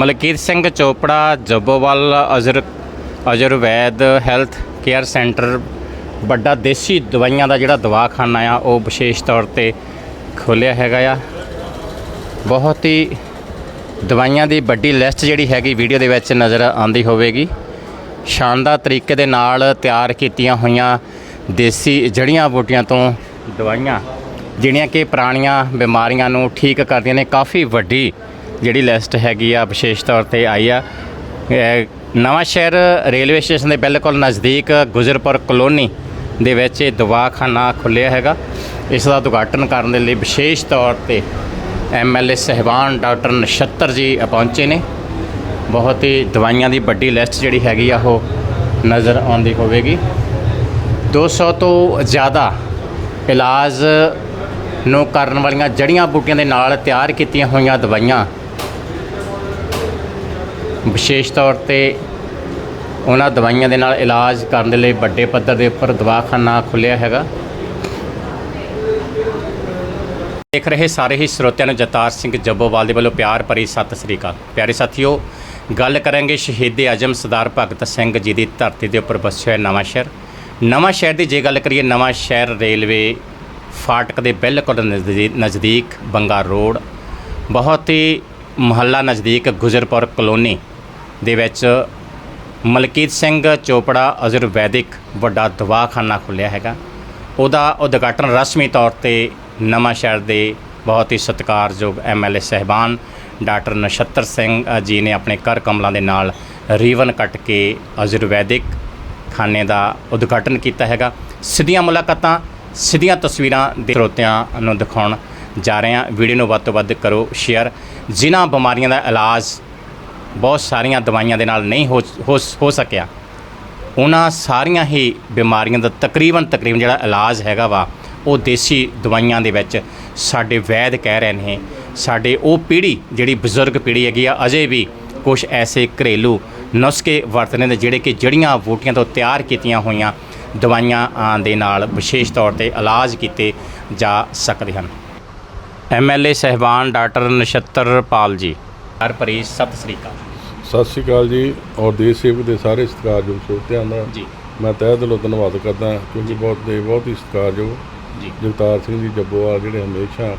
ਮਲਕੀਤ ਸਿੰਘ ਚੋਪੜਾ, ਜੱਬੋਵਾਲ ਅਜਰ, ਅਜਰਵੈਦ health care centre, ਵੱਡਾ ਦੇਸੀ ਦਵਾਈਆਂ ਦਾ ਜਿਹੜਾ ਦਵਾਖਾਨਾ ਆ, ਉਹ ਵਿਸ਼ੇਸ਼ ਤੌਰ ਤੇ ਖੋਲਿਆ ਹੈਗਾ ਆ। ਬਹੁਤ ਹੀ ਦਵਾਈਆਂ ਦੀ ਵੱਡੀ ਲਿਸਟ ਜਿਹੜੀ ਹੈਗੀ ਵੀਡੀਓ ਦੇ ਵਿੱਚ ਨਜ਼ਰ ਆਉਂਦੀ ਹੋਵੇਗੀ। ਸ਼ਾਨਦਾਰ ਤਰੀਕੇ ਦੇ ਨਾਲ ਤਿਆਰ ਕੀਤੀਆਂ ਹੋਈਆਂ ਦੇਸੀ ਜੜੀਆਂ ਬੂਟੀਆਂ ਤੋਂ ਦਵਾਈਆਂ, ਜਿਹੜੀਆਂ ਕਿ ਪੁਰਾਣੀਆਂ ਬਿਮਾਰੀਆਂ ਨੂੰ ਠੀਕ ਕਰਦੀਆਂ ਨੇ। ਕਾਫੀ ਵੱਡੀ ਜਿਹੜੀ ਲਿਸਟ ਹੈਗੀ ਆ, ਵਿਸ਼ੇਸ਼ ਤੌਰ ਤੇ ਆਈ ਆ। ਇਹ ਨਵਾਂ ਸ਼ਹਿਰ ਰੇਲਵੇ ਸਟੇਸ਼ਨ ਦੇ ਬਿਲਕੁਲ ਨਜ਼ਦੀਕ ਗੁਜਰਪੁਰ ਕਲੋਨੀ ਦੇ ਵਿੱਚ ਇਹ ਦਵਾਖਾਨਾ ਖੁੱਲਿਆ ਹੈਗਾ। ਇਸ ਦਾ ਉਦਘਾਟਨ ਕਰਨ ਦੇ ਲਈ ਵਿਸ਼ੇਸ਼ ਤੌਰ ਤੇ ਐਮਐਲਏ ਸਹਿਬਾਨ ਡਾਕਟਰ ਨਛੱਤਰ ਜੀ ਪਹੁੰਚੇ ਨੇ। ਬਹੁਤ ਹੀ ਦਵਾਈਆਂ ਦੀ ਵੱਡੀ ਲਿਸਟ ਜਿਹੜੀ ਹੈਗੀ ਆ, ਉਹ ਨਜ਼ਰ ਆਉਂਦੀ ਹੋਵੇਗੀ। 200 ਤੋਂ ਜ਼ਿਆਦਾ ਇਲਾਜ ਨੂੰ ਕਰਨ ਵਾਲੀਆਂ ਜੜੀਆਂ ਬੂਟੀਆਂ ਦੇ ਨਾਲ ਤਿਆਰ ਕੀਤੀਆਂ ਹੋਈਆਂ ਦਵਾਈਆਂ ਵਿਸ਼ੇਸ਼ ਤੌਰ ਤੇ ਉਹਨਾਂ ਦਵਾਈਆਂ ਦੇ ਨਾਲ ਇਲਾਜ ਕਰਨ ਦੇ ਲਈ ਵੱਡੇ ਪੱਧਰ ਦੇ ਉੱਪਰ ਦਵਾਖਾਨਾ ਖੁੱਲਿਆ ਹੈਗਾ। ਦੇਖ ਰਹੇ ਸਾਰੇ ਹੀ ਸਰੋਤਿਆਂ ਨੂੰ ਜਤਾਰ ਸਿੰਘ ਜੱਬੋਵਾਲ ਦੇ ਵੱਲੋਂ ਪਿਆਰ ਭਰੀ ਸਤਿ ਸ੍ਰੀ ਅਕਾਲ। ਪਿਆਰੇ ਸਾਥੀਓ, ਗੱਲ ਕਰਾਂਗੇ ਸ਼ਹੀਦ ਆਜਮ ਸਰਦਾਰ ਭਗਤ ਸਿੰਘ ਜੀ ਦੀ ਧਰਤੀ ਦੇ ਉੱਪਰ ਵਸਿਆ ਹੋਇਆ ਨਵਾਂ ਸ਼ਹਿਰ। ਨਵਾਂ ਸ਼ਹਿਰ ਦੀ ਜੇ ਗੱਲ ਕਰੀਏ, ਨਵਾਂ ਸ਼ਹਿਰ ਰੇਲਵੇ ਫਾਟਕ ਦੇ ਬਿਲਕੁਲ ਨਜ਼ਦੀ- ਨਜ਼ਦੀਕ ਬੰਗਾ ਰੋਡ। ਬਹੁਤ ਹੀ ਮੁਹੱਲਾ ਨਜ਼ਦੀਕ ਗੁਜਰਪੁਰ ਕਲੋਨੀ ਦੇ ਵਿੱਚ ਮਲਕੀਤ ਸਿੰਘ ਚੋਪੜਾ ਆਯੁਰਵੈਦਿਕ ਵੱਡਾ ਦਵਾਖਾਨਾ ਖੁੱਲਿਆ ਹੈਗਾ। ਉਹਦਾ ਉਦਘਾਟਨ ਰਸਮੀ ਤੌਰ ਤੇ ਨਵਾਂ ਸ਼ਹਿਰ ਦੇ ਬਹੁਤ ਹੀ ਸਤਿਕਾਰਯੋਗ ਐਮਐਲਏ ਸਹਿਬਾਨ ਡਾਕਟਰ ਨਛੱਤਰ ਸਿੰਘ ਜੀ ਨੇ ਆਪਣੇ ਕਰ ਕਮਲਾਂ ਦੇ ਨਾਲ ਰੀਵਨ ਕੱਟ ਕੇ ਆਯੁਰਵੈਦਿਕ ਖਾਨੇ ਦਾ ਉਦਘਾਟਨ ਕੀਤਾ ਹੈਗਾ। ਸਿੱਧੀਆਂ ਮੁਲਾਕਾਤਾਂ, ਸਿੱਧੀਆਂ ਤਸਵੀਰਾਂ ਦੇ ਸਰੋਤਿਆਂ ਨੂੰ ਦਿਖਾਉਣ ਜਾ ਰਹੇ ਹਾਂ। ਵੀਡੀਓ ਨੂੰ ਵੱਧ ਤੋਂ ਵੱਧ ਕਰੋ, ਸ਼ੇਅਰ। ਜਿਨ੍ਹਾਂ ਬਿਮਾਰੀਆਂ ਦਾ ਇਲਾਜ ਬਹੁਤ ਸਾਰੀਆਂ ਦਵਾਈਆਂ ਦੇ ਨਾਲ ਨਹੀਂ ਹੋ ਹੋ ਹੋ ਸਕਿਆ। ਉਹਨਾਂ ਸਾਰੀਆਂ ਹੀ ਬਿਮਾਰੀਆਂ ਦਾ ਤਕਰੀਬਨ ਤਕਰੀਬਨ ਜਿਹੜਾ ਇਲਾਜ ਹੈਗਾ ਵਾ, ਉਹ ਦੇਸੀ ਦਵਾਈਆਂ ਦੇ ਵਿੱਚ ਸਾਡੇ ਵੈਦ ਕਹਿ ਰਹੇ ਨੇ, ਸਾਡੇ ਉਹ ਪੀੜ੍ਹੀ ਜਿਹੜੀ ਬਜ਼ੁਰਗ ਪੀੜ੍ਹੀ ਹੈਗੀ ਆ, ਅਜੇ ਵੀ ਕੁਝ ਐਸੇ ਘਰੇਲੂ ਨੁਸਖੇ ਵਰਤਨੇ ਨੇ ਜਿਹੜੇ ਕਿ ਜੜੀਆਂ ਬੂਟੀਆਂ ਤੋਂ ਤਿਆਰ ਕੀਤੀਆਂ ਹੋਈਆਂ ਦਵਾਈਆਂ ਦੇ ਨਾਲ ਵਿਸ਼ੇਸ਼ ਤੌਰ ਤੇ ਇਲਾਜ ਕੀਤੇ ਜਾ ਸਕਦੇ ਹਨ। ਐਮਐਲਏ ਸਹਿਬਾਨ ਡਾਕਟਰ ਨਛੱਤਰ ਪਾਲ ਜੀ ਹਰ ਭਰੀ ਸਤਿ ਸ੍ਰੀ ਅਕਾਲ। ਸਤਿ ਸ਼੍ਰੀ ਅਕਾਲ ਜੀ ਔਰ ਦੇਸ਼ ਸੇਵਕ ਦੇ ਸਾਰੇ ਸਤਿਕਾਰਯੋਗ ਸਰੋਤਿਆਂ ਦਾ ਜੀ। ਮੈਂ ਤਹਿ ਦਿਲੋਂ ਧੰਨਵਾਦ ਕਰਦਾ ਕਿਉਂਕਿ ਬਹੁਤ ਦੇ ਬਹੁਤ ਹੀ ਸਤਿਕਾਰਯੋਗ ਜੀ। ਜਗਤਾਰ ਸਿੰਘ ਜੀ ਜੱਬੋਵਾਲ ਜਿਹੜੇ ਹਮੇਸ਼ਾ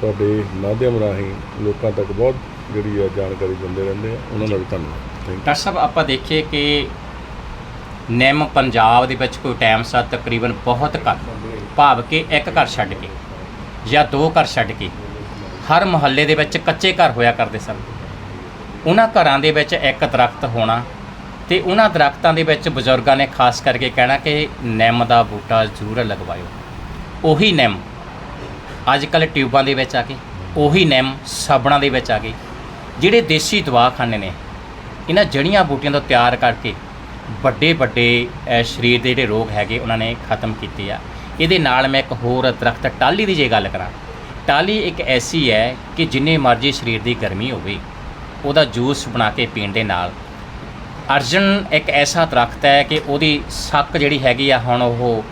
ਤੁਹਾਡੇ ਮਾਧਿਅਮ ਰਾਹੀਂ ਲੋਕਾਂ ਤੱਕ ਬਹੁਤ ਜਿਹੜੀ ਆ ਜਾਣਕਾਰੀ ਦਿੰਦੇ ਰਹਿੰਦੇ ਆ ਉਹਨਾਂ ਦਾ ਵੀ ਧੰਨਵਾਦ। ਥੈਂਕ ਡਾਕਟਰ ਸਾਹਿਬ ਆਪਾਂ ਦੇਖੀਏ ਕਿ ਨਿੰਮ ਪੰਜਾਬ ਦੇ ਵਿੱਚ ਕੋਈ ਟਾਈਮ ਸਾ ਤਕਰੀਬਨ ਬਹੁਤ ਘੱਟ। ਭਾਵ ਕਿ ਇੱਕ ਘਰ ਛੱਡ ਕੇ ਜਾਂ ਦੋ ਘਰ ਛੱਡ ਕੇ ਹਰ ਮੁਹੱਲੇ ਦੇ ਵਿੱਚ ਕੱਚੇ ਘਰ ਹੋਇਆ ਕਰਦੇ ਸਨ। ਉਹਨਾਂ ਘਰਾਂ ਦੇ ਵਿੱਚ ਇੱਕ ਦਰਖਤ ਹੋਣਾ ਤੇ ਉਹਨਾਂ ਦਰਖਤਾਂ ਦੇ ਵਿੱਚ ਬਜ਼ੁਰਗਾਂ ਨੇ ਖਾਸ ਕਰਕੇ ਕਹਿਣਾ ਕਿ ਨਿੰਮ ਦਾ ਬੂਟਾ ਜ਼ਰੂਰ ਲਗਵਾਇਓ। ਉਹੀ ਨਿੰਮ ਅੱਜ ਕੱਲ੍ਹ ਟਿਊਬਾਂ ਦੇ ਵਿੱਚ ਆ ਕੇ ਉਹੀ ਨਿੰਮ ਸਾਬਣਾਂ ਦੇ ਵਿੱਚ ਆ ਗਈ ਜਿਹੜੇ ਦੇਸੀ ਦਵਾਖਾਨੇ ਨੇ, ਇਹਨਾਂ ਜੜੀਆਂ ਬੂਟੀਆਂ ਤੋਂ ਤਿਆਰ ਕਰਕੇ ਵੱਡੇ ਵੱਡੇ ਸਰੀਰ ਦੇ ਜਿਹੜੇ ਰੋਗ ਹੈਗੇ, ਉਹਨਾਂ ਨੇ ਖਤਮ ਕੀਤੇ ਆ। ਇਹਦੇ ਨਾਲ ਮੈਂ ਇੱਕ ਹੋਰ ਦਰਖਤ ਟਾਲੀ ਦੀ ਜੇ ਗੱਲ ਕਰਾਂ। ਟਾਲੀ ਇੱਕ ਐਸੀ ਹੈ ਕਿ ਜਿੰਨੇ ਮਰਜ਼ੀ ਸਰੀਰ ਦੀ ਗਰਮੀ ਹੋਵੇ ਉਹਦਾ ਜੂਸ ਬਣਾ ਕੇ ਪੀਣ ਦੇ ਨਾਲ। ਅਰਜਨ ਇੱਕ ਐਸਾ ਦਰਖਤ ਹੈ ਕਿ ਉਹਦੀ ਸੱਕ ਜਿਹੜੀ ਹੈਗੀ ਆ ਹੁਣ ਉਹ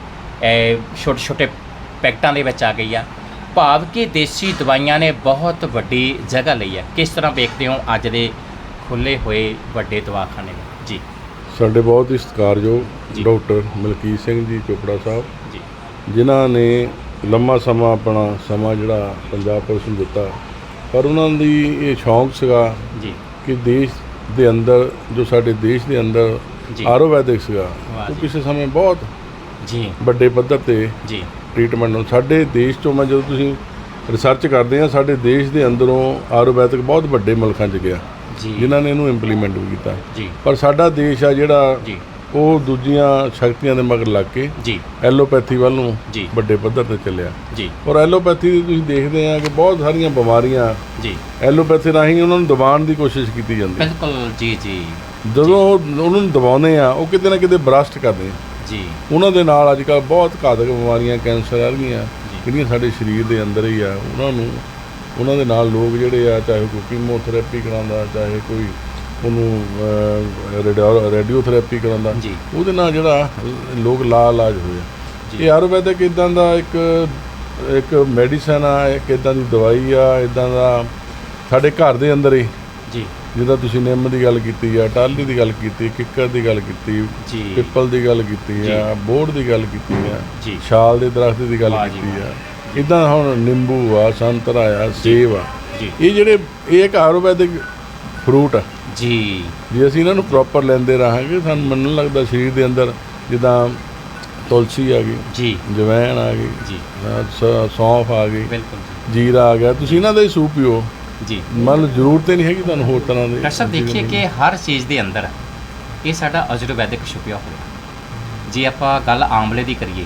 ਛੋਟੇ ਛੋਟੇ ਪੈਕਟਾਂ ਦੇ ਵਿੱਚ ਆ ਗਈ ਆ। ਭਾਵ ਕਿ ਦੇਸੀ ਦਵਾਈਆਂ ਨੇ ਬਹੁਤ ਵੱਡੀ ਜਗ੍ਹਾ ਲਈ ਹੈ ਕਿਸ ਤਰ੍ਹਾਂ ਵੇਖਦੇ ਹੋ ਅੱਜ ਦੇ ਖੁੱਲੇ ਹੋਏ ਵੱਡੇ ਦਵਾਖਾਨੇ ਜੀ। ਸਾਡੇ ਬਹੁਤ ਹੀ। ਸਤਿਕਾਰਯੋਗ ਡਾਕਟਰ ਮਲਕੀਤ ਸਿੰਘ ਜੀ ਚੋਪੜਾ ਸਾਹਿਬ ਜੀ। ਜਿਨ੍ਹਾਂ ਨੇ ਲੰਮਾ ਸਮਾਂ ਆਪਣਾ ਸਮਾਂ ਜਿਹੜਾ ਪੰਜਾਬ ਪੁਲਿਸ ਨੂੰ ਦਿੱਤਾ। ਪਰ ਉਹਨਾਂ ਦੀ ਇਹ ਸ਼ੌਂਕ ਸੀਗਾ ਜੀ। ਕਿ ਦੇਸ਼ ਦੇ ਅੰਦਰ ਜੋ ਸਾਡੇ ਦੇਸ਼ ਦੇ ਅੰਦਰ। ਆਯੁਰਵੈਦਿਕ ਸੀਗਾ ਉਹ। ਕਿਸੇ ਸਮੇਂ ਬਹੁਤ ਜੀ। ਵੱਡੇ ਪੱਧਰ ਤੇ ਜੀ। ਟ੍ਰੀਟਮੈਂਟ ਨੂੰ ਸਾਡੇ ਦੇਸ਼ ਚੋਂ ਮੈਂ ਜਦੋਂ ਤੁਸੀਂ ਰਿਸਰਚ ਕਰਦੇ ਆ ਸਾਡੇ ਦੇਸ਼ ਦੇ ਅੰਦਰੋਂ ਆਯੁਰਵੈਦਿਕ ਬਹੁਤ ਵੱਡੇ ਮੁਲਕਾਂ 'ਚ ਗਿਆ ਜੀ। ਜਿਨ੍ਹਾਂ ਨੇ ਇਹਨੂੰ ਇੰਪਲੀਮੈਂਟ ਵੀ ਕੀਤਾ। ਜੀ। ਪਰ ਸਾਡਾ ਦੇਸ਼ ਆ ਜਿਹੜਾ ਜੀ। ਉਹ ਦੂਜੀਆਂ ਸ਼ਕਤੀਆਂ ਦੇ ਮਗਰ ਲੱਗ ਕੇ ਜੀ। ਐਲੋਪੈਥੀ ਵੱਲ ਨੂੰ ਜੀ। ਵੱਡੇ ਪੱਧਰ ਤੇ ਚੱਲਿਆ। ਜੀ। ਔਰ ਐਲੋਪੈਥੀ ਦੀ ਤੁਸੀਂ ਦੇਖਦੇ ਆ ਕਿ ਬਹੁਤ ਸਾਰੀਆਂ ਬਿਮਾਰੀਆਂ ਜੀ। ਐਲੋਪੈਥੀ ਰਾਹੀਂ ਉਹਨਾਂ ਨੂੰ ਦਬਾਉਣ ਦੀ ਕੋਸ਼ਿਸ਼ ਕੀਤੀ ਜਾਂਦੀ ਹੈ। ਬਿਲਕੁਲ ਜੀ ਜੀ। ਜਦੋਂ ਉਹ ਉਹਨਾਂ ਨੂੰ ਦਬਾਉਂਦੇ ਆ ਉਹ ਕਿਤੇ ਨਾ ਕਿਤੇ ਬਰਸਟ ਕਰਦੇ ਆ। ਜੀ। ਉਹਨਾਂ ਦੇ ਨਾਲ ਅੱਜ ਕੱਲ੍ਹ ਬਹੁਤ ਘਾਤਕ ਬਿਮਾਰੀਆਂ ਕੈਂਸਰ ਵਰਗੀਆਂ ਜੀ। ਜਿਹੜੀਆਂ ਸਾਡੇ ਸਰੀਰ ਦੇ ਅੰਦਰ ਹੀ ਆ। ਉਹਨਾਂ ਨੂੰ ਉਹਨਾਂ ਦੇ ਨਾਲ ਲੋਕ ਜਿਹੜੇ ਆ ਚਾਹੇ ਕੋਈ ਕੀਮੋਥੈਰੇਪੀ ਕਰਾਉਂਦਾ ਚਾਹੇ ਕੋਈ ਉਹਨੂੰ ਰੇਡੀਓ ਰੇਡੀਓਥੈਰੇਪੀ ਕਰਾਉਂਦਾ ਉਹਦੇ ਨਾਲ ਜਿਹੜਾ ਲੋਕ ਲਾ ਇਲਾਜ ਹੋਏ ਆ। ਜੀ। ਇਹ ਆਯੁਰਵੈਦਿਕ ਇਦਾਂ ਦਾ ਇੱਕ ਇੱਕ ਮੈਡੀਸਨ ਆ ਇੱਕ ਇਦਾਂ ਦੀ ਦਵਾਈ ਆ ਇਦਾਂ ਦਾ ਸਾਡੇ ਘਰ ਦੇ ਅੰਦਰ ਹੀ। ਜੀ। ਜਿੱਦਾਂ ਤੁਸੀਂ ਨਿੰਮ ਦੀ ਗੱਲ ਕੀਤੀ ਆ ਟਾਹਲੀ ਦੀ ਗੱਲ ਕੀਤੀ ਕਿੱਕਰ ਦੀ ਗੱਲ ਕੀਤੀ ਜੀ। ਪਿੱਪਲ ਦੀ ਗੱਲ ਕੀਤੀ ਆ ਬੋੜ ਦੀ ਗੱਲ ਕੀਤੀ ਆ ਛਾਲ ਦੇ ਦਰਖਤ ਦੀ ਗੱਲ ਕੀਤੀ ਆ। ਇਦਾਂ ਹੁਣ ਨਿੰਬੂ ਆ ਸੰਤਰਾ ਆ ਸੇਬ ਆ। ਇਹ ਜਿਹੜੇ ਇਹ ਇੱਕ ਆਯੁਰਵੈਦਿਕ ਫਰੂਟ ਆ। ਜੀ। ਜੇ ਅਸੀਂ ਇਹਨਾਂ ਨੂੰ ਪ੍ਰੋਪਰ ਲੈਂਦੇ ਰਹਾਂਗੇ ਸਾਨੂੰ ਮੰਨਣ ਲੱਗਦਾ ਸਰੀਰ ਦੇ ਅੰਦਰ ਜਿੱਦਾਂ ਤੁਲਸੀ ਆ ਗਈ ਜੀ। ਜਵੈਣ ਆ ਗਈ ਜੀ। ਸੌਂਫ ਆ ਗਈ ਬਿਲਕੁਲ ਜੀਰਾ ਆ ਗਿਆ ਤੁਸੀਂ ਇਹਨਾਂ ਦਾ ਹੀ ਸੂਪ ਪੀਓ। ਜੀ। ਮੰਨ ਜ਼ਰੂਰਤ ਨਹੀਂ ਹੈਗੀ ਤੁਹਾਨੂੰ ਹੋਰ ਤਰ੍ਹਾਂ ਦੇ ਡਾਕਟਰ ਸਾਹਿਬ ਦੇਖੀਏ ਕਿ ਹਰ ਚੀਜ਼ ਦੇ ਅੰਦਰ ਇਹ ਸਾਡਾ ਆਯੁਰਵੈਦਿਕ ਛੁਪਿਆ ਹੋਇਆ। ਜੇ ਆਪਾਂ ਗੱਲ ਆਮਲੇ ਦੀ ਕਰੀਏ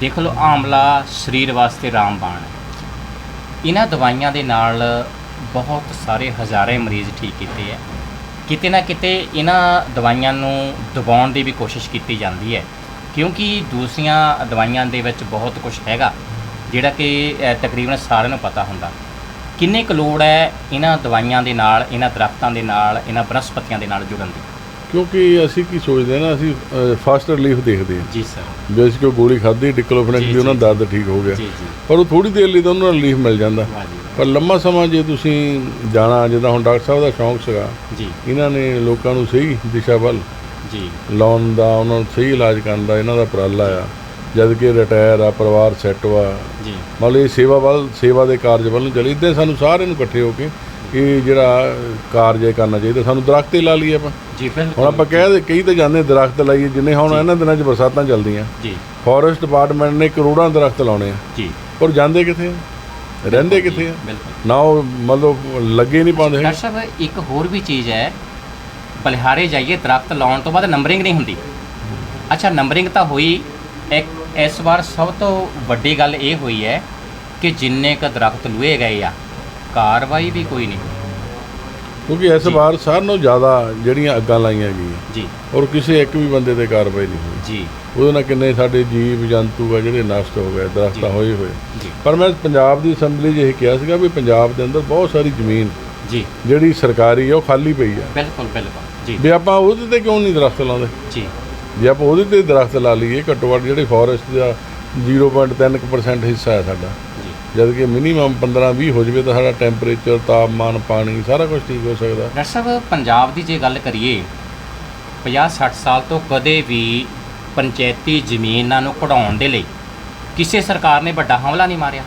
ਦੇਖ ਲਓ ਆਮਲਾ ਸਰੀਰ ਵਾਸਤੇ ਰਾਮਬਾਣ ਹੈ। ਇਹਨਾਂ ਦਵਾਈਆਂ ਦੇ ਨਾਲ ਬਹੁਤ ਸਾਰੇ ਹਜ਼ਾਰਾਂ ਮਰੀਜ਼ ਠੀਕ ਕੀਤੇ ਹੈ। ਕਿਤੇ ਨਾ ਕਿਤੇ ਇਹਨਾਂ ਦਵਾਈਆਂ ਨੂੰ ਦਬਾਉਣ ਦੀ ਵੀ ਕੋਸ਼ਿਸ਼ ਕੀਤੀ ਜਾਂਦੀ ਹੈ, ਕਿਉਂਕਿ ਦੂਸਰੀਆਂ ਦਵਾਈਆਂ ਦੇ ਵਿੱਚ ਬਹੁਤ ਕੁਝ ਹੈਗਾ, ਜਿਹੜਾ ਕਿ ਤਕਰੀਬਨ ਸਾਰਿਆਂ ਨੂੰ ਪਤਾ ਹੁੰਦਾ। ਕਿੰਨੇ ਕੁ ਲੋੜ ਹੈ ਇਹਨਾਂ ਦਵਾਈਆਂ ਦੇ ਨਾਲ, ਇਹਨਾਂ ਦਰਖਤਾਂ ਦੇ ਨਾਲ, ਇਹਨਾਂ ਬਨਸਪਤੀਆਂ ਦੇ ਨਾਲ ਜੁੜਨ ਦੀ? ਕਿਉਂਕਿ ਅਸੀਂ ਕੀ ਸੋਚਦੇ ਹਾਂ ਨਾ ਅਸੀਂ ਫਾਸਟ ਰਿਲੀਫ ਦੇਖਦੇ ਹਾਂ। ਜੀ ਸਰ। ਜੇ ਅਸੀਂ ਕੋਈ ਗੋਲੀ ਖਾਧੀ ਡਿਕਲੋਫਨੈਕ ਦੀ ਉਹਨਾਂ ਦਰਦ ਠੀਕ ਹੋ ਗਿਆ। ਪਰ ਉਹ ਥੋੜੀ ਦੇਰ ਲਈ ਤਾਂ ਉਹਨਾਂ ਨੂੰ ਰਿਲੀਫ ਮਿਲ ਜਾਂਦਾ। ਪਰ ਲੰਮਾ ਸਮਾਂ ਜੇ ਤੁਸੀਂ ਜਾਣਾ ਜਿੱਦਾਂ ਹੁਣ ਡਾਕਟਰ ਸਾਹਿਬ ਦਾ ਸ਼ੌਂਕ ਸੀਗਾ ਜੀ। ਇਹਨਾਂ ਨੇ ਲੋਕਾਂ ਨੂੰ ਸਹੀ ਦਿਸ਼ਾ ਵੱਲ ਜੀ। ਲਾਉਣ ਦਾ ਉਹਨਾਂ ਨੂੰ ਸਹੀ ਇਲਾਜ ਕਰਨ ਦਾ ਇਹਨਾਂ ਦਾ ਉਪਰਾਲਾ ਆ। ਜਦ ਕਿ ਰਿਟਾਇਰ ਆ ਪਰਿਵਾਰ ਸੈੱਟ ਵਾ। ਜੀ। ਮਤਲਬ ਇਹ ਸੇਵਾ ਵੱਲ ਸੇਵਾ ਦੇ ਕਾਰਜ ਵੱਲ ਨੂੰ ਚੱਲੀ। ਇਦਾਂ ਸਾਨੂੰ ਸਾਰਿਆਂ ਨੂੰ ਇਕੱਠੇ ਹੋ ਕੇ ਇਹ ਜਿਹੜਾ ਕਾਰਜ ਇਹ ਕਰਨਾ ਚਾਹੀਦਾ ਸਾਨੂੰ ਦਰਖਤ ਹੀ ਲਾ ਲਈਏ ਆਪਾਂ। ਜੀ ਹੁਣ ਬਿਲਕੁਲ ਆਪਾਂ ਕਹਿ ਦੇ ਕਈ ਤਾਂ ਜਾਂਦੇ ਦਰਖਤ ਲਾਈਏ ਜਿੰਨੇ ਹੁਣ ਇਹਨਾਂ ਦਿਨਾਂ 'ਚ ਬਰਸਾਤਾਂ ਚੱਲਦੀਆਂ। ਜੀ। ਫੋਰੈਸਟ ਡਿਪਾਰਟਮੈਂਟ ਨੇ ਕਰੋੜਾਂ ਦਰਖਤ ਲਾਉਣੇ ਆ। ਜੀ। ਪਰ ਜਾਂਦੇ ਕਿੱਥੇ ਆ? ਰਹਿੰਦੇ ਕਿੱਥੇ ਆ? ਨਾ ਉਹ ਮਤਲਬ ਲੱਗੇ ਨਹੀਂ ਪਾਉਂਦੇ। ਡਾਕਟਰ ਸਾਹਿਬ ਇੱਕ ਹੋਰ ਵੀ ਚੀਜ਼ ਹੈ ਬਲਿਹਾਰੇ ਜਾਈਏ ਦਰਖਤ ਲਾਉਣ ਤੋਂ ਬਾਅਦ ਨੰਬਰਿੰਗ ਨਹੀਂ ਹੁੰਦੀ। ਅੱਛਾ ਨੰਬਰਿੰਗ ਤਾਂ ਹੋਈ ਇੱਕ ਇਸ ਵਾਰ ਸਭ ਤੋਂ ਵੱਡੀ ਗੱਲ ਇਹ ਹੋਈ ਹੈ ਕਿ ਜਿੰਨੇ ਕ ਦਰਖਤ ਲੁਏ ਗਏ ਆ ਕਾਰਵਾਈ ਵੀ ਕੋਈ ਨਹੀਂ। ਕਿਉਂਕਿ ਇਸ ਵਾਰ ਸਾਰਿਆਂ ਨਾਲੋਂ ਜ਼ਿਆਦਾ ਜਿਹੜੀਆਂ ਅੱਗਾਂ ਲਾਈਆਂ ਗਈਆਂ। ਜੀ। ਔਰ ਕਿਸੇ ਇੱਕ ਵੀ ਬੰਦੇ ਤੇ ਕਾਰਵਾਈ ਨਹੀਂ ਹੋਈ। ਜੀ। ਉਹਦੇ ਨਾਲ ਕਿੰਨੇ ਸਾਡੇ ਜੀਵ ਜੰਤੂ ਆ ਜਿਹੜੇ ਨਸ਼ਟ ਹੋ ਗਏ ਦਰਖਤਾਂ। ਹੋਏ ਹੋਏ। ਪਰ ਮੈਂ ਪੰਜਾਬ ਦੀ ਅਸੈਂਬਲੀ 'ਚ ਇਹ ਕਿਹਾ ਸੀਗਾ ਵੀ ਪੰਜਾਬ ਦੇ ਅੰਦਰ ਬਹੁਤ ਸਾਰੀ ਜ਼ਮੀਨ ਜੀ। ਜਿਹੜੀ ਸਰਕਾਰੀ ਆ ਉਹ ਖਾਲੀ ਪਈ ਆ। ਬਿਲਕੁਲ ਬਿਲਕੁਲ। ਜੀ। ਵੀ ਆਪਾਂ ਉਹਦੇ ਤੇ ਕਿਉਂ ਨਹੀਂ ਦਰਖਤ ਲਾਉਂਦੇ? ਜੀ। ਜੇ ਆਪਾਂ ਉਹਦੇ ਤੇ ਦਰਖਤ ਲਾ ਲਈਏ ਘੱਟੋ ਘੱਟ ਜਿਹੜੇ ਫੋਰੈਸਟ ਦਾ 0.3% ਹਿੱਸਾ ਹੈ ਸਾਡਾ। ਜਦ ਕਿ ਮਿਨੀਮਮ 15-20 ਹੋ ਜਵੇ ਤਾਂ ਸਾਡਾ ਟੈਂਪਰੇਚਰ, ਤਾਪਮਾਨ, ਪਾਣੀ ਸਾਰਾ ਕੁਝ ਠੀਕ ਹੋ ਸਕਦਾ। ਡਾਕਟਰ ਸਾਹਿਬ, ਪੰਜਾਬ ਦੀ ਜੇ ਗੱਲ ਕਰੀਏ 50-60 ਸਾਲ ਤੋਂ ਕਦੇ ਵੀ ਪੰਚਾਇਤੀ ਜ਼ਮੀਨਾਂ ਨੂੰ ਕਢਾਉਣ ਦੇ ਲਈ ਕਿਸੇ ਸਰਕਾਰ ਨੇ ਵੱਡਾ ਹਮਲਾ ਨਹੀਂ ਮਾਰਿਆ।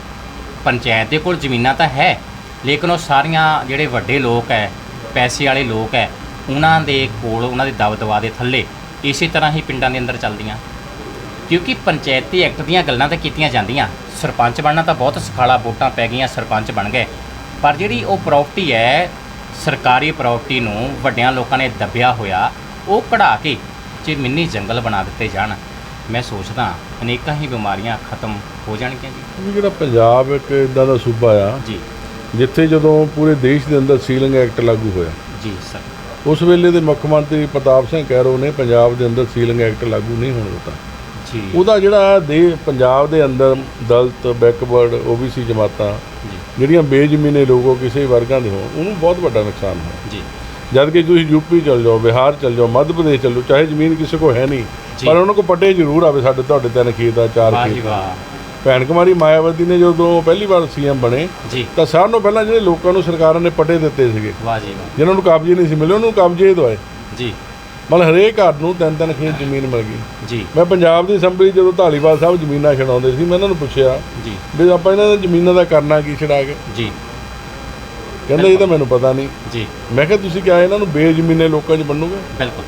ਪੰਚਾਇਤ ਦੇ ਕੋਲ ਜ਼ਮੀਨਾਂ ਤਾਂ ਹੈ, ਲੇਕਿਨ ਉਹ ਸਾਰੀਆਂ ਜਿਹੜੇ ਵੱਡੇ ਲੋਕ ਹੈ, ਪੈਸੇ ਵਾਲੇ ਲੋਕ ਹੈ, ਉਹਨਾਂ ਦੇ ਕੋਲ, ਉਹਨਾਂ ਦੇ ਦਬਦਬਾ ਦੇ ਥੱਲੇ ਇਸੇ ਤਰ੍ਹਾਂ ਹੀ ਪਿੰਡਾਂ ਦੇ ਅੰਦਰ ਚੱਲਦੀਆਂ। ਕਿਉਂਕਿ ਪੰਚਾਇਤੀ ਐਕਟ ਦੀਆਂ ਗੱਲਾਂ ਤਾਂ ਕੀਤੀਆਂ ਜਾਂਦੀਆਂ। ਸਰਪੰਚ ਬਣਨਾ ਤਾਂ ਬਹੁਤ ਸੁਖਾਲਾ ਵੋਟਾਂ ਪੈ ਗਈਆਂ ਸਰਪੰਚ ਬਣ ਗਏ। ਪਰ ਜਿਹੜੀ ਉਹ ਪ੍ਰਾਪਰਟੀ ਹੈ ਸਰਕਾਰੀ ਪ੍ਰਾਪਰਟੀ ਨੂੰ ਵੱਡਿਆਂ ਲੋਕਾਂ ਨੇ ਦੱਬਿਆ ਹੋਇਆ ਉਹ ਕਢਾ ਕੇ ਜੇ ਮਿੰਨੀ ਜੰਗਲ ਬਣਾ ਦਿੱਤੇ ਜਾਣ। ਮੈਂ ਸੋਚਦਾ ਅਨੇਕਾਂ ਹੀ ਬਿਮਾਰੀਆਂ ਖਤਮ ਹੋ ਜਾਣਗੀਆਂ ਜੀ। ਜਿਹੜਾ ਪੰਜਾਬ ਇੱਕ ਇਦਾਂ ਦਾ ਸੂਬਾ ਆ ਜੀ। ਜਿੱਥੇ ਜਦੋਂ ਪੂਰੇ ਦੇਸ਼ ਦੇ ਅੰਦਰ ਸੀਲਿੰਗ ਐਕਟ ਲਾਗੂ ਹੋਇਆ। ਜੀ ਸਰ। ਉਸ ਵੇਲੇ ਦੇ ਮੁੱਖ ਮੰਤਰੀ ਪ੍ਰਤਾਪ ਸਿੰਘ ਕੈਰੋ ਨੇ ਪੰਜਾਬ ਦੇ ਅੰਦਰ ਸੀਲਿੰਗ ਐਕਟ ਲਾਗੂ ਨਹੀਂ ਹੋਣ ਦਿੱਤਾ। ਉਹਦਾ ਜਿਹੜਾ ਦੇ ਪੰਜਾਬ ਦੇ ਅੰਦਰ ਦਲਿਤ ਬੈਕਵਰਡ ਓਬੀਸੀ ਜਮਾਤਾਂ ਜਿਹੜੀਆਂ ਬੇਜ਼ਮੀਨੇ ਲੋਕੋ ਕਿਸੇ ਵਰਗਾਂ ਦੇ ਹੋਣ ਉਹਨੂੰ ਬਹੁਤ ਵੱਡਾ ਨੁਕਸਾਨ ਹੋਇਆ। ਜੀ। ਜਦ ਕਿ ਤੁਸੀਂ ਯੂਪੀ ਚਲ ਜਾਓ ਬਿਹਾਰ ਚਲ ਜਾਓ ਮੱਧ ਪ੍ਰਦੇਸ਼ ਚਲ ਜਾਓ ਚਾਹੇ ਜ਼ਮੀਨ ਕਿਸੇ ਕੋ ਹੈ ਨਹੀਂ। ਪਰ ਉਹਨਾਂ ਕੋ ਪੱਟੇ ਜ਼ਰੂਰ ਆਵੇ ਸਾਡੇ ਤੁਹਾਡੇ ਤਿੰਨ ਖੇਤ ਆ ਚਾਰ ਖੇਤ ਭੈਣ ਕੁਮਾਰੀ ਮਾਇਆਵਤੀ ਨੇ ਜਦੋਂ ਪਹਿਲੀ ਵਾਰ ਸੀਐਮ ਬਣੇ ਤਾਂ ਸਾਰਿਆਂ ਨੂੰ ਪਹਿਲਾਂ ਜਿਹੜੇ ਲੋਕਾਂ ਨੂੰ ਸਰਕਾਰਾਂ ਨੇ ਪੱਟੇ ਦਿੱਤੇ ਸੀਗੇ ਵਾਹ ਜੀ ਵਾਹ। ਜਿਨ੍ਹਾਂ ਨੂੰ ਕਬਜ਼ੇ ਨਹੀਂ ਸੀ ਮਿਲੇ ਉਹਨੂੰ ਕਬਜ਼ੇ ਦਵਾਏ। ਜੀ। ਮਤਲਬ ਹਰੇਕ ਘਰ ਨੂੰ ਤਿੰਨ ਤਿੰਨ ਖੇਤ ਜ਼ਮੀਨ ਮਿਲ ਗਈ। ਜੀ। ਮੈਂ ਪੰਜਾਬ ਦੀ ਅਸੈਂਬਲੀ ਜਦੋਂ ਢਾਲੀਵਾਲ ਸਾਹਿਬ ਜ਼ਮੀਨਾਂ ਛਡਾਉਂਦੇ ਸੀ ਮੈਂ ਇਹਨਾਂ ਨੂੰ ਪੁੱਛਿਆ ਜੀ। ਵੀ ਆਪਾਂ ਇਹਨਾਂ ਦੀ ਜ਼ਮੀਨਾਂ ਦਾ ਕਰਨਾ ਕੀ ਛਡਾ ਕੇ? ਜੀ। ਕਹਿੰਦੇ ਇਹ ਤਾਂ ਮੈਨੂੰ ਪਤਾ ਨਹੀਂ। ਜੀ। ਮੈਂ ਕਿਹਾ ਤੁਸੀਂ ਕਿਹਾ ਇਹਨਾਂ ਨੂੰ ਬੇਜ਼ਮੀਨੇ ਲੋਕਾਂ 'ਚ ਵੰਡੋਗੇ ਬਿਲਕੁਲ।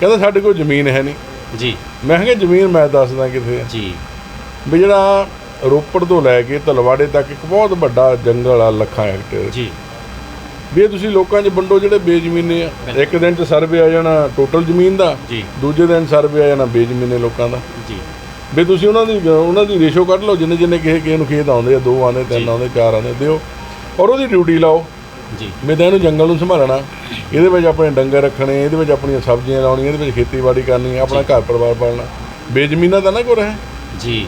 ਕਹਿੰਦਾ ਸਾਡੇ ਕੋਲ ਜ਼ਮੀਨ ਹੈ ਨਹੀਂ। ਜੀ। ਮੈਂ ਕਿਹਾ ਜ਼ਮੀਨ ਮੈਂ ਦੱਸਦਾ ਕਿੱਥੇ ਆ ਜੀ। ਵੀ ਜਿਹੜਾ ਰੋਪੜ ਤੋਂ ਲੈ ਕੇ ਤਲਵਾੜੇ ਤੱਕ ਇੱਕ ਬਹੁਤ ਵੱਡਾ ਜੰਗਲ ਆ ਲੱਖਾਂ ਹੈਕਟੇਅਰ ਜੀ। ਵੀ ਇਹ ਤੁਸੀਂ ਲੋਕਾਂ 'ਚ ਵੰਡੋ ਜਿਹੜੇ ਬੇਜ਼ਮੀਨੇ ਆ। ਇੱਕ ਦਿਨ 'ਚ ਸਰਵੇ ਆ ਜਾਣਾ ਟੋਟਲ ਜ਼ਮੀਨ ਦਾ ਦੂਜੇ ਦਿਨ ਸਰਵੇ ਆ ਜਾਣਾ ਬੇਜ਼ਮੀਨੇ ਲੋਕਾਂ ਦਾ। ਜੀ। ਵੀ ਤੁਸੀਂ ਉਹਨਾਂ ਦੀ ਉਹਨਾਂ ਦੀ ਰੇਸ਼ੋ ਕੱਢ ਲਓ ਜਿੰਨੇ ਜਿੰਨੇ ਕਿਸੇ ਕਿਸੇ ਨੂੰ ਖੇਤ ਆਉਂਦੇ ਆ ਦੋ ਆਉਂਦੇ ਤਿੰਨ। ਆਉਂਦੇ ਚਾਰ ਆਉਂਦੇ ਦਿਓ। ਔਰ ਉਹਦੀ ਡਿਊਟੀ ਲਾਓ। ਜੀ। ਵੀ ਤਾਂ ਇਹਨੂੰ ਜੰਗਲ ਨੂੰ ਸੰਭਾਲਣਾ। ਇਹਦੇ ਵਿੱਚ ਆਪਣੇ ਡੰਗਰ ਰੱਖਣੇ ਇਹਦੇ ਵਿੱਚ ਆਪਣੀਆਂ ਸਬਜ਼ੀਆਂ ਲਾਉਣੀਆਂ ਇਹਦੇ ਵਿੱਚ ਖੇਤੀਬਾੜੀ ਕਰਨੀ ਆਪਣਾ ਘਰ ਪਰਿਵਾਰ ਪਾਲਣਾ। ਬੇਜ਼ਮੀਨਾਂ ਤਾਂ ਨਾ ਕੋ ਰਹੇ ਜੀ।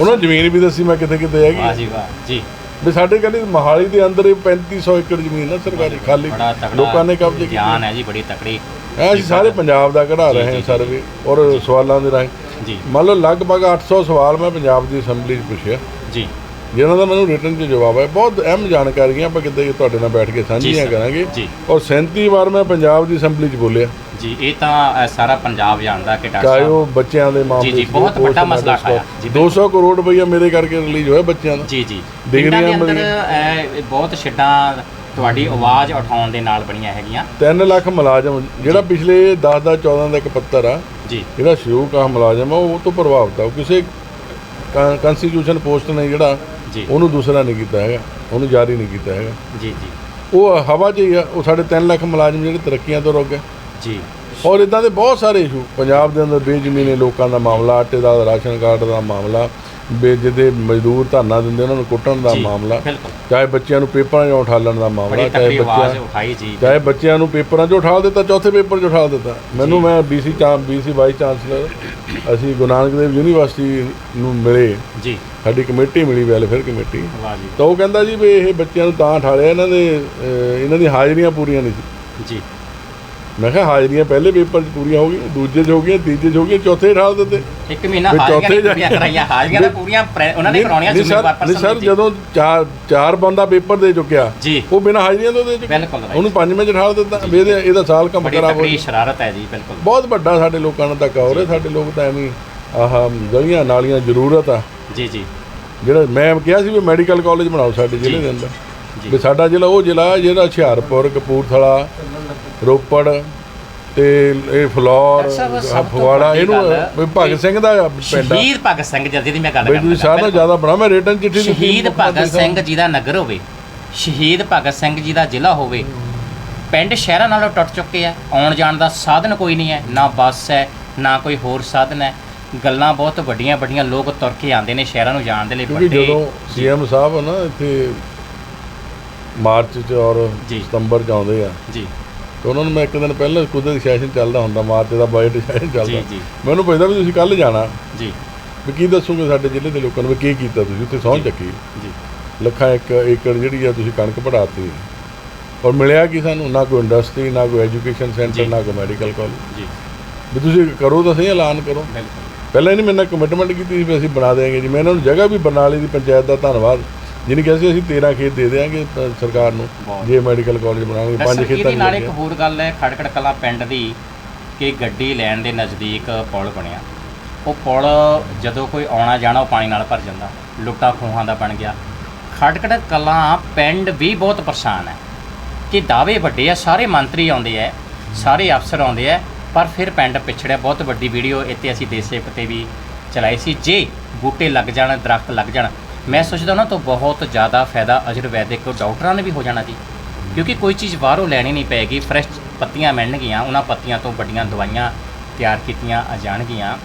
ਉਹਨਾਂ ਜ਼ਮੀਨ ਵੀ ਦੱਸੀ ਮੈਂ ਕਿੱਥੇ ਕਿੱਥੇ ਹੈਗੀ ਵਾਹ। ਜੀ ਵਾਹ। ਜੀ। ਵੀ ਸਾਡੇ ਕਹਿੰਦੇ ਮਹਾਲੀ ਦੇ ਅੰਦਰ ਇਹ 3500 ਏਕੜ ਜ਼ਮੀਨ ਆ ਸਰਕਾਰੀ ਖਾਲੀ। ਬੜਾ ਤਕੜਾ ਲੋਕਾਂ ਨੇ ਕਬਜ਼ੇ ਕੀਤੀ। ਗਿਆਨ ਹੈ ਜੀ ਬੜੀ ਤਕੜੀ। ਐ ਅਸੀਂ ਸਾਰੇ ਪੰਜਾਬ ਦਾ ਕਢਾ ਰਹੇ ਹਾਂ ਸਰਵੇ ਔਰ ਸਵਾਲਾਂ ਦੇ ਰਾਹੀਂ। ਜੀ। ਮੰਨ ਲਓ ਲਗਭਗ 800 ਸਵਾਲ ਮੈਂ ਪੰਜਾਬ ਦੀ ਅਸੈਂਬਲੀ 'ਚ ਪੁੱਛਿਆ। ਜੀ। ਜਿਹਨਾਂ ਦਾ ਮੈਨੂੰ ਰਿਟਰਨ 'ਚ ਜਵਾਬ ਹੈ ਬਹੁਤ ਅਹਿਮ ਜਾਣਕਾਰੀਆਂ ਆਪਾਂ ਕਿਤੇ ਤੁਹਾਡੇ ਨਾਲ ਬੈਠ ਕੇ ਸਾਂਝੀਆਂ ਕਰਾਂਗੇ। ਔਰ 37 ਵਾਰ ਮੈਂ ਪੰਜਾਬ ਦੀ ਅਸੈਂਬਲੀ 'ਚ ਬੋਲਿਆ। ਜੀ ਇਹ ਤਾਂ ਸਾਰਾ ਪੰਜਾਬ ਜਾਣਦਾ ਕਿ ਡਾਕਟਰ ਸਾਹਿਬ ਉਹ ਬੱਚਿਆਂ ਦੇ ਮਾਮਲੇ ਜੀ, ਜੀ, ਬਹੁਤ ਵੱਡਾ ਮਸਲਾ। ਜੀ, ਬਿਲਕੁਲ। 200 ਕਰੋੜ ਰੁਪਈਆ ਮੇਰੇ ਕਰਕੇ ਰਿਲੀਜ਼ ਹੋਇਆ ਬੱਚਿਆਂ ਦਾ। ਜੀ ਜੀ। ਡਿਗਰੀਆਂ ਅੰਦਰ ਬਹੁਤ ਛੱਡਾਂ ਤੁਹਾਡੀ ਆਵਾਜ਼ ਉਠਾਉਣ ਦੇ ਨਾਲ ਬਣੀਆਂ ਹੈਗੀਆਂ। 3 ਲੱਖ ਮੁਲਾਜ਼ਮ ਜਿਹੜਾ ਪਿਛਲੇ 10 ਦਾ 14 ਦਾ ਇੱਕ ਪੱਤਰ ਆ ਜੀ। ਜਿਹੜਾ ਸ਼ਯੂਕ ਆ ਮੁਲਾਜ਼ਮ ਆ ਉਹ ਤੋਂ ਪ੍ਰਭਾਵਿਤ ਆ। ਉਹ ਕਿਸੇ ਕਨਸਟੀਟਿਊਸ਼ਨ ਪੋਸਟ ਨੇ ਜਿਹੜਾ ਜੀ। ਉਹਨੂੰ ਦੂਸਰਾ ਨਹੀਂ ਕੀਤਾ ਹੈਗਾ ਉਹਨੂੰ ਜਾਰੀ ਨਹੀਂ ਕੀਤਾ ਹੈਗਾ। ਜੀ ਜੀ। ਉਹ ਹਵਾ 'ਚ ਹੀ ਆ ਉਹ ਸਾਡੇ 3 ਲੱਖ ਮੁਲਾਜ਼ਮ ਜਿਹੜੇ ਤਰੱਕੀਆਂ ਤੋਂ ਰੁਕ ਗਏ। ਜੀ। ਔਰ ਇਦਾਂ ਦੇ ਬਹੁਤ ਸਾਰੇ ਇਸ਼ੂ ਪੰਜਾਬ ਦੇ ਅੰਦਰ ਬੇਜ਼ਮੀਨੇ ਲੋਕਾਂ ਦਾ ਮਾਮਲਾ ਆਟੇ ਦਾ ਰਾਸ਼ਨ ਕਾਰਡ ਦਾ ਮਾਮਲਾ ਬੇ ਜਿਹਦੇ ਮਜ਼ਦੂਰ ਧਰਨਾ ਦਿੰਦੇ ਉਹਨਾਂ ਨੂੰ ਕੁੱਟਣ ਦਾ ਮਾਮਲਾ ਚਾਹੇ ਬੱਚਿਆਂ ਨੂੰ ਪੇਪਰਾਂ 'ਚੋਂ ਉਠਾਲਣ ਦਾ ਮਾਮਲਾ ਚਾਹੇ ਬੱਚਿਆਂ ਚਾਹੇ ਬੱਚਿਆਂ ਨੂੰ ਪੇਪਰਾਂ 'ਚ ਉਠਾਲ ਦਿੱਤਾ ਚੌਥੇ ਪੇਪਰ 'ਚ ਉਠਾਲ ਦਿੱਤਾ। ਮੈਨੂੰ ਮੈਂ ਬੀਸੀ ਚਾਂ ਬੀਸੀ ਵਾਈਸ ਚਾਂਸਲਰ ਅਸੀਂ ਗੁਰੂ ਨਾਨਕ ਦੇਵ ਯੂਨੀਵਰਸਿਟੀ ਨੂੰ ਮਿਲੇ। ਜੀ। ਸਾਡੀ ਕਮੇਟੀ ਮਿਲੀ ਵੈਲਫੇਅਰ ਕਮੇਟੀ। ਤਾਂ ਉਹ ਕਹਿੰਦਾ ਜੀ ਵੀ ਇਹ ਬੱਚਿਆਂ ਨੂੰ ਤਾਂ ਉਠਾਲਿਆ ਇਹਨਾਂ ਦੇ ਇਹਨਾਂ ਦੀ ਹਾਜ਼ਰੀਆਂ ਪੂਰੀਆਂ ਨਹੀਂ ਸੀ। ਜੀ। ਮੈਂ ਕਿਹਾ ਹਾਜ਼ਰੀਆਂ ਪਹਿਲੇ ਪੇਪਰ 'ਚ ਪੂਰੀਆਂ ਹੋ ਗਈਆਂ ਦੂਜੇ 'ਚ ਹੋ ਗਈਆਂ ਤੀਜੇ 'ਚ ਹੋ ਗਈਆਂ ਚੌਥੇ ਉਠਾਲ ਦਿੱਤੇ ਇੱਕ ਮਹੀਨਾ ਵੀ ਹਾਜ਼ਰੀਆਂ ਚੌਥੇ ਨਹੀਂ ਜਾ- ਪੂਰੀਆਂ ਕਰਾਈਆਂ ਹਾਜ਼ਰੀਆਂ ਤਾਂ ਪੂਰੀਆਂ ਪ੍ਰੈ- ਉਹਨਾਂ ਨੇ ਨਹੀਂ- ਕਰਾਉਣੀਆਂ ਨਹੀਂ ਸਰ ਜ਼ਿੰਮੇਵਾਰ ਨਹੀਂ ਪਰਸਨ ਸਰ ਜਦੋਂ ਚਾਰ ਚਾਰ ਬੰਦਾ ਪੇਪਰ ਦੇ ਚੁੱਕਿਆ ਜੀ। ਉਹ ਬਿਨਾਂ ਹਾਜ਼ਰੀਆਂ ਤੋਂ ਦੇ ਚੁੱਕਿਆ ਬਿਲਕੁਲ right। ਉਹਨੂੰ ਪੰਜਵੇਂ 'ਚ ਉਠਾਲ ਦਿੱਤਾ ਵੀ ਇਹਦੇ ਇਹਦਾ ਸਾਲ ਕੰਮ ਬੜੀ ਖਰਾਬ ਹੋ ਤਕੜੀ ਸ਼ਰਾਰਤ ਹੈ ਜੀ ਬਿਲਕੁਲ। ਬਹੁਤ ਵੱਡਾ ਸਾਡੇ ਲੋਕਾਂ ਨੂੰ ਧੱਕਾ ਹੋ ਰਿਹਾ ਸਾਡੇ ਲੋਕ ਤਾਂ ਐਵੇਂ ਹੀ ਆਹ ਗਲੀਆਂ ਨਾਲੀਆਂ ਜ਼ਰੂਰਤ ਆ। ਜੀ ਜੀ। ਜਿਹੜਾ ਮੈਂ ਕਿਹਾ ਸੀ ਵੀ ਮੈਡੀਕਲ ਕਾਲਜ ਬਣਾਓ ਸਾਡੇ ਜ਼ਿਲ੍ਹੇ ਦੇ ਅੰਦਰ। ਵੀ ਸਾਡਾ ਜ਼ਿਲ੍ਹਾ ਉਹ ਜ਼ਿਲ੍ਹਾ ਹੈ ਜਿਹੜਾ ਹੁਸ਼ਿਆਰਪੁਰ ਕਪੂਰਥਲਾ ਰੋਪੜ ਤੇ ਇਹ ਫਲੋਰ ਫਗਵਾੜਾ ਇਹਨੂੰ ਭਗਤ ਸਿੰਘ ਦਾ ਪਿੰਡ ਆ। ਸ਼ਹੀਦ ਭਗਤ ਸਿੰਘ ਜੀ ਦੀ ਮੈਂ ਗੱਲ ਬਈ ਕਰਦਾ ਸਾਰਿਆਂ ਨਾਲੋਂ ਜ਼ਿਆਦਾ ਬਣਾ ਮੈਂ ਰਿਟਰਨ ਚਿੱਠੀ ਲਿਖੀ ਸ਼ਹੀਦ ਭਗਤ ਸਿੰਘ ਜੀ ਦਾ ਨਗਰ ਹੋਵੇ ਸ਼ਹੀਦ ਭਗਤ ਸਿੰਘ ਜੀ ਦਾ ਜ਼ਿਲ੍ਹਾ ਹੋਵੇ ਪਿੰਡ ਸ਼ਹਿਰਾਂ ਨਾਲੋਂ ਟੁੱਟ ਚੁੱਕੇ ਆ ਆਉਣ ਜਾਣ ਦਾ ਸਾਧਨ ਕੋਈ ਨਹੀਂ ਹੈ ਨਾ ਬੱਸ ਹੈ ਨਾ ਕੋਈ ਹੋਰ ਸਾਧਨ ਹੈ। ਗੱਲਾਂ ਬਹੁਤ ਵੱਡੀਆਂ ਵੱਡੀਆਂ ਲੋਕ ਤੁਰ ਕੇ ਆਉਂਦੇ ਨੇ ਸ਼ਹਿਰਾਂ ਨੂੰ ਜਾਣ ਦੇ ਲਈ ਵੱਡੇ। ਜਦੋਂ ਸੀਐਮ ਸਾਹਿਬ ਨਾ ਇੱਥੇ ਮਾਰਚ ਚ ਔਰ। ਸਤੰਬਰ ਚ ਆਉਂਦੇ ਆ ਜੀ। ਤੇ ਉਹਨਾਂ ਨੂੰ ਮੈਂ ਇੱਕ ਦਿਨ ਪਹਿਲਾਂ ਕੁਦਰਤੀ ਸੈਸ਼ਨ ਚੱਲਦਾ ਹੁੰਦਾ ਮਾਰਚ ਦਾ ਬਜਟ ਸੈਸ਼ਨ ਚੱਲਦਾ। ਜੀ ਜੀ। ਮੈਂ ਉਹਨੂੰ ਪੁੱਛਦਾ ਵੀ ਤੁਸੀਂ ਕੱਲ ਜਾਣਾ? ਜੀ। ਵੀ ਕੀ ਦੱਸੋਗੇ ਸਾਡੇ ਜ਼ਿਲ੍ਹੇ ਦੇ ਲੋਕਾਂ ਨੂੰ ਵੀ ਕੀ ਕੀਤਾ ਤੁਸੀਂ? ਉੱਥੇ ਸਹੁੰ ਚੱਕੀ। ਜੀ। ਲੱਖਾਂ ਇੱਕ ਏਕੜ ਜਿਹੜੀ ਆ ਤੁਸੀਂ ਕਣਕ ਪੜਾਤੀ ਔਰ ਮਿਲਿਆ ਕੀ ਸਾਨੂੰ? ਨਾ ਕੋਈ ਇੰਡਸਟਰੀ ਨਾ ਕੋਈ ਐਜੂਕੇਸ਼ਨ। ਸੈਂਟਰ ਨਾ ਕੋਈ ਮੈਡੀਕਲ ਕਾਲਜ ਜੀ। ਵੀ ਤੁਸੀਂ ਕਰੋ ਤਾਂ ਸਹੀ ਐਲਾਨ ਕਰੋ। ਬਿਲਕੁਲ। ਪਹਿਲਾਂ ਇਹਨੇ ਮੇਰੇ ਨਾਲ ਕਮਿਟਮੈਂਟ ਕੀਤੀ ਸੀ ਵੀ ਅਸੀਂ ਬਣਾ ਦੇਵਾਂਗੇ ਜੀ। ਮੈਂ ਇਹਨਾਂ ਨੂੰ ਜਗ੍ਹਾ ਵੀ ਬਰਨਾਲੇ ਦੀ ਪੰਚਾਇਤ ਦਾ ਧੰਨਵਾਦ। ਜਿਹਨੇ ਕਿਹਾ ਸੀ ਅਸੀਂ 13 ਖੇਤ ਦੇ ਦੇਵਾਂਗੇ ਅ, ਸਰਕਾਰ ਨੂੰ। ਜੇ ਮੈਡੀਕਲ ਕਾਲਜ ਬਣਾਵਾਂਗੇ ਪੰਜ ਖੇਤਾਂ ਚ ਨਾਲ ਇੱਕ। ਹੋਰ ਗੱਲ ਹੈ ਖੜਕੜ ਕਲਾਂ ਪਿੰਡ ਦੀ ਕਿ ਗੱਡੀ ਲੈਣ ਦੇ ਨਜ਼ਦੀਕ ਪੁਲ ਬਣਿਆ। ਉਹ ਪੁਲ ਜਦੋਂ ਕੋਈ ਆਉਣਾ ਜਾਣਾ ਉਹ ਪਾਣੀ ਨਾਲ ਭਰ ਜਾਂਦਾ। ਲੁੱਟਾ ਖੂਹਾਂ ਦਾ ਬਣ ਗਿਆ। ਖੜਕੜ ਕਲਾਂ ਪਿੰਡ ਵੀ ਬਹੁਤ ਪਰੇਸ਼ਾਨ ਹੈ ਕਿ ਦਾਅਵੇ ਵੱਡੇ ਆ ਸਾਰੇ ਮੰਤਰੀ ਆਉਂਦੇ ਆ ਸਾਰੇ ਅਫਸਰ ਆਉਂਦੇ ਆ ਪਰ ਫਿਰ ਪਿੰਡ ਪਿਛੜਿਆ। ਬਹੁਤ ਵੱਡੀ ਵੀਡੀਓ ਇੱਥੇ ਅਸੀਂ ਦੇਸੇਪ ਤੇ ਵੀ ਚਲਾਈ ਸੀ। ਜੇ ਬੂਟੇ ਲੱਗ ਜਾਣ ਦਰਖਤ ਲੱਗ ਜਾਣ ਮੈਂ ਸੋਚਦਾ ਉਹਨਾਂ ਤੋਂ ਬਹੁਤ ਜ਼ਿਆਦਾ ਫਾਇਦਾ ਆਯੁਰਵੈਦਿਕ ਡਾਕਟਰਾਂ ਨੇ ਵੀ ਹੋ ਜਾਣਾ ਜੀ। ਕਿਉਂਕਿ ਕੋਈ ਚੀਜ਼ ਬਾਹਰੋਂ ਲੈਣੀ ਨਹੀਂ ਪਏਗੀ ਫਰੈਸ਼ ਪੱਤੀਆਂ ਮਿਲਣਗੀਆਂ ਉਹਨਾਂ ਪੱਤੀਆਂ ਤੋਂ ਵੱਡੀਆਂ ਦਵਾਈਆਂ ਤਿਆਰ ਕੀਤੀਆਂ ਆ ਜਾਣਗੀਆਂ।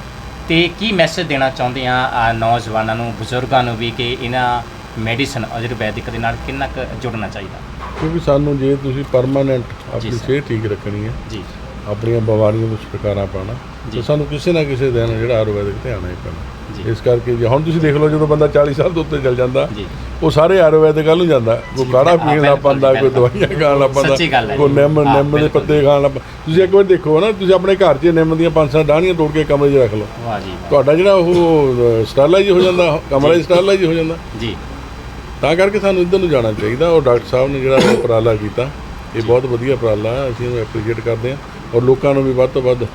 ਤੇ ਕੀ ਮੈਸੇਜ ਦੇਣਾ ਚਾਹੁੰਦੇ ਆ ਆ ਨੌਜਵਾਨਾਂ ਨੂੰ ਬਜ਼ੁਰਗਾਂ ਨੂੰ ਵੀ ਕਿ ਇਹਨਾਂ ਮੈਡੀਸਨ ਆਯੁਰਵੈਦਿਕ ਦੇ ਨਾਲ ਕਿੰਨਾ ਕੁ ਜੁੜਨਾ ਚਾਹੀਦਾ? ਕਿਉਂਕਿ ਸਾਨੂੰ ਜੇ ਤੁਸੀਂ ਪਰਮਾਨੈਂਟ ਆਪਣੀ। ਸਿਹਤ ਠੀਕ ਰੱਖਣੀ ਹੈ ਜੀ। ਆਪਣੀਆਂ ਬਿਮਾਰੀਆਂ ਤੋਂ ਛੁਟਕਾਰਾ ਪਾਣਾ। ਤਾਂ ਸਾਨੂੰ ਕਿਸੇ ਨਾ ਕਿਸੇ ਦਿਨ ਜਿਹੜਾ ਆਯੁਰਵੈਦਿਕ ਧਿਆਨ ਹੀ ਪੈਣਾ। ਇਸ ਕਰਕੇ ਜੇ ਹੁਣ ਤੁਸੀਂ ਦੇਖ ਲਓ ਜਦੋਂ ਬੰਦਾ 40 ਸਾਲ ਤੋਂ ਉੱਤੇ ਚੱਲ ਜਾਂਦਾ ਉਹ ਸਾਰੇ ਆਯੁਰਵੈਦਿਕ ਵੱਲ ਨੂੰ ਜਾਂਦਾ ਕੋਈ ਕਾੜਾ ਪੀਣ ਲੱਗ ਪੈਂਦਾ ਕੋਈ। ਦਵਾਈਆਂ ਖਾਣ ਲੱਗ ਪੈਂਦਾ ਕੋਈ। ਨਿੰਮ ਨਿੰਮ ਦੇ। ਪੱਤੇ ਖਾਣ ਲੱਗ। ਤੁਸੀਂ ਇੱਕ ਵਾਰ ਦੇਖੋ ਨਾ ਤੁਸੀਂ ਆਪਣੇ ਘਰ 'ਚ ਨਿੰਮ ਦੀਆਂ ਪੰਜ ਸੱਤ ਡਾਹਣੀਆਂ ਤੋੜ ਕੇ ਕਮਰੇ 'ਚ ਰੱਖ ਲਓ ਵਾਹ ਜੀ। ਤੁਹਾਡਾ ਜਿਹੜਾ ਉਹ ਸਟਾਈਲਾਈਜ਼ ਹੋ ਜਾਂਦਾ ਕਮਰਾ ਸਟਾਈਲਾਈਜ਼ ਹੋ ਜਾਂਦਾ ਜੀ ਤਾਂ ਕਰਕੇ ਸਾਨੂੰ ਇੱਧਰ ਨੂੰ ਜਾਣਾ ਚਾਹੀਦਾ ਔਰ ਡਾਕਟਰ ਸਾਹਿਬ ਨੇ ਜਿਹੜਾ ਉਪਰਾਲਾ ਕੀਤਾ ਇਹ ਬਹੁਤ ਵਧੀਆ ਉਪਰਾਲਾ ਹੈ ਅਸੀਂ ਇਹਨੂੰ ਐਪਰੀਸ਼ੀਏਟ ਕਰਦੇ ਹਾਂ ਔਰ ਲੋਕਾਂ ਨੂੰ ਵੀ ਵੱਧ ਤੋਂ ਵੱਧ।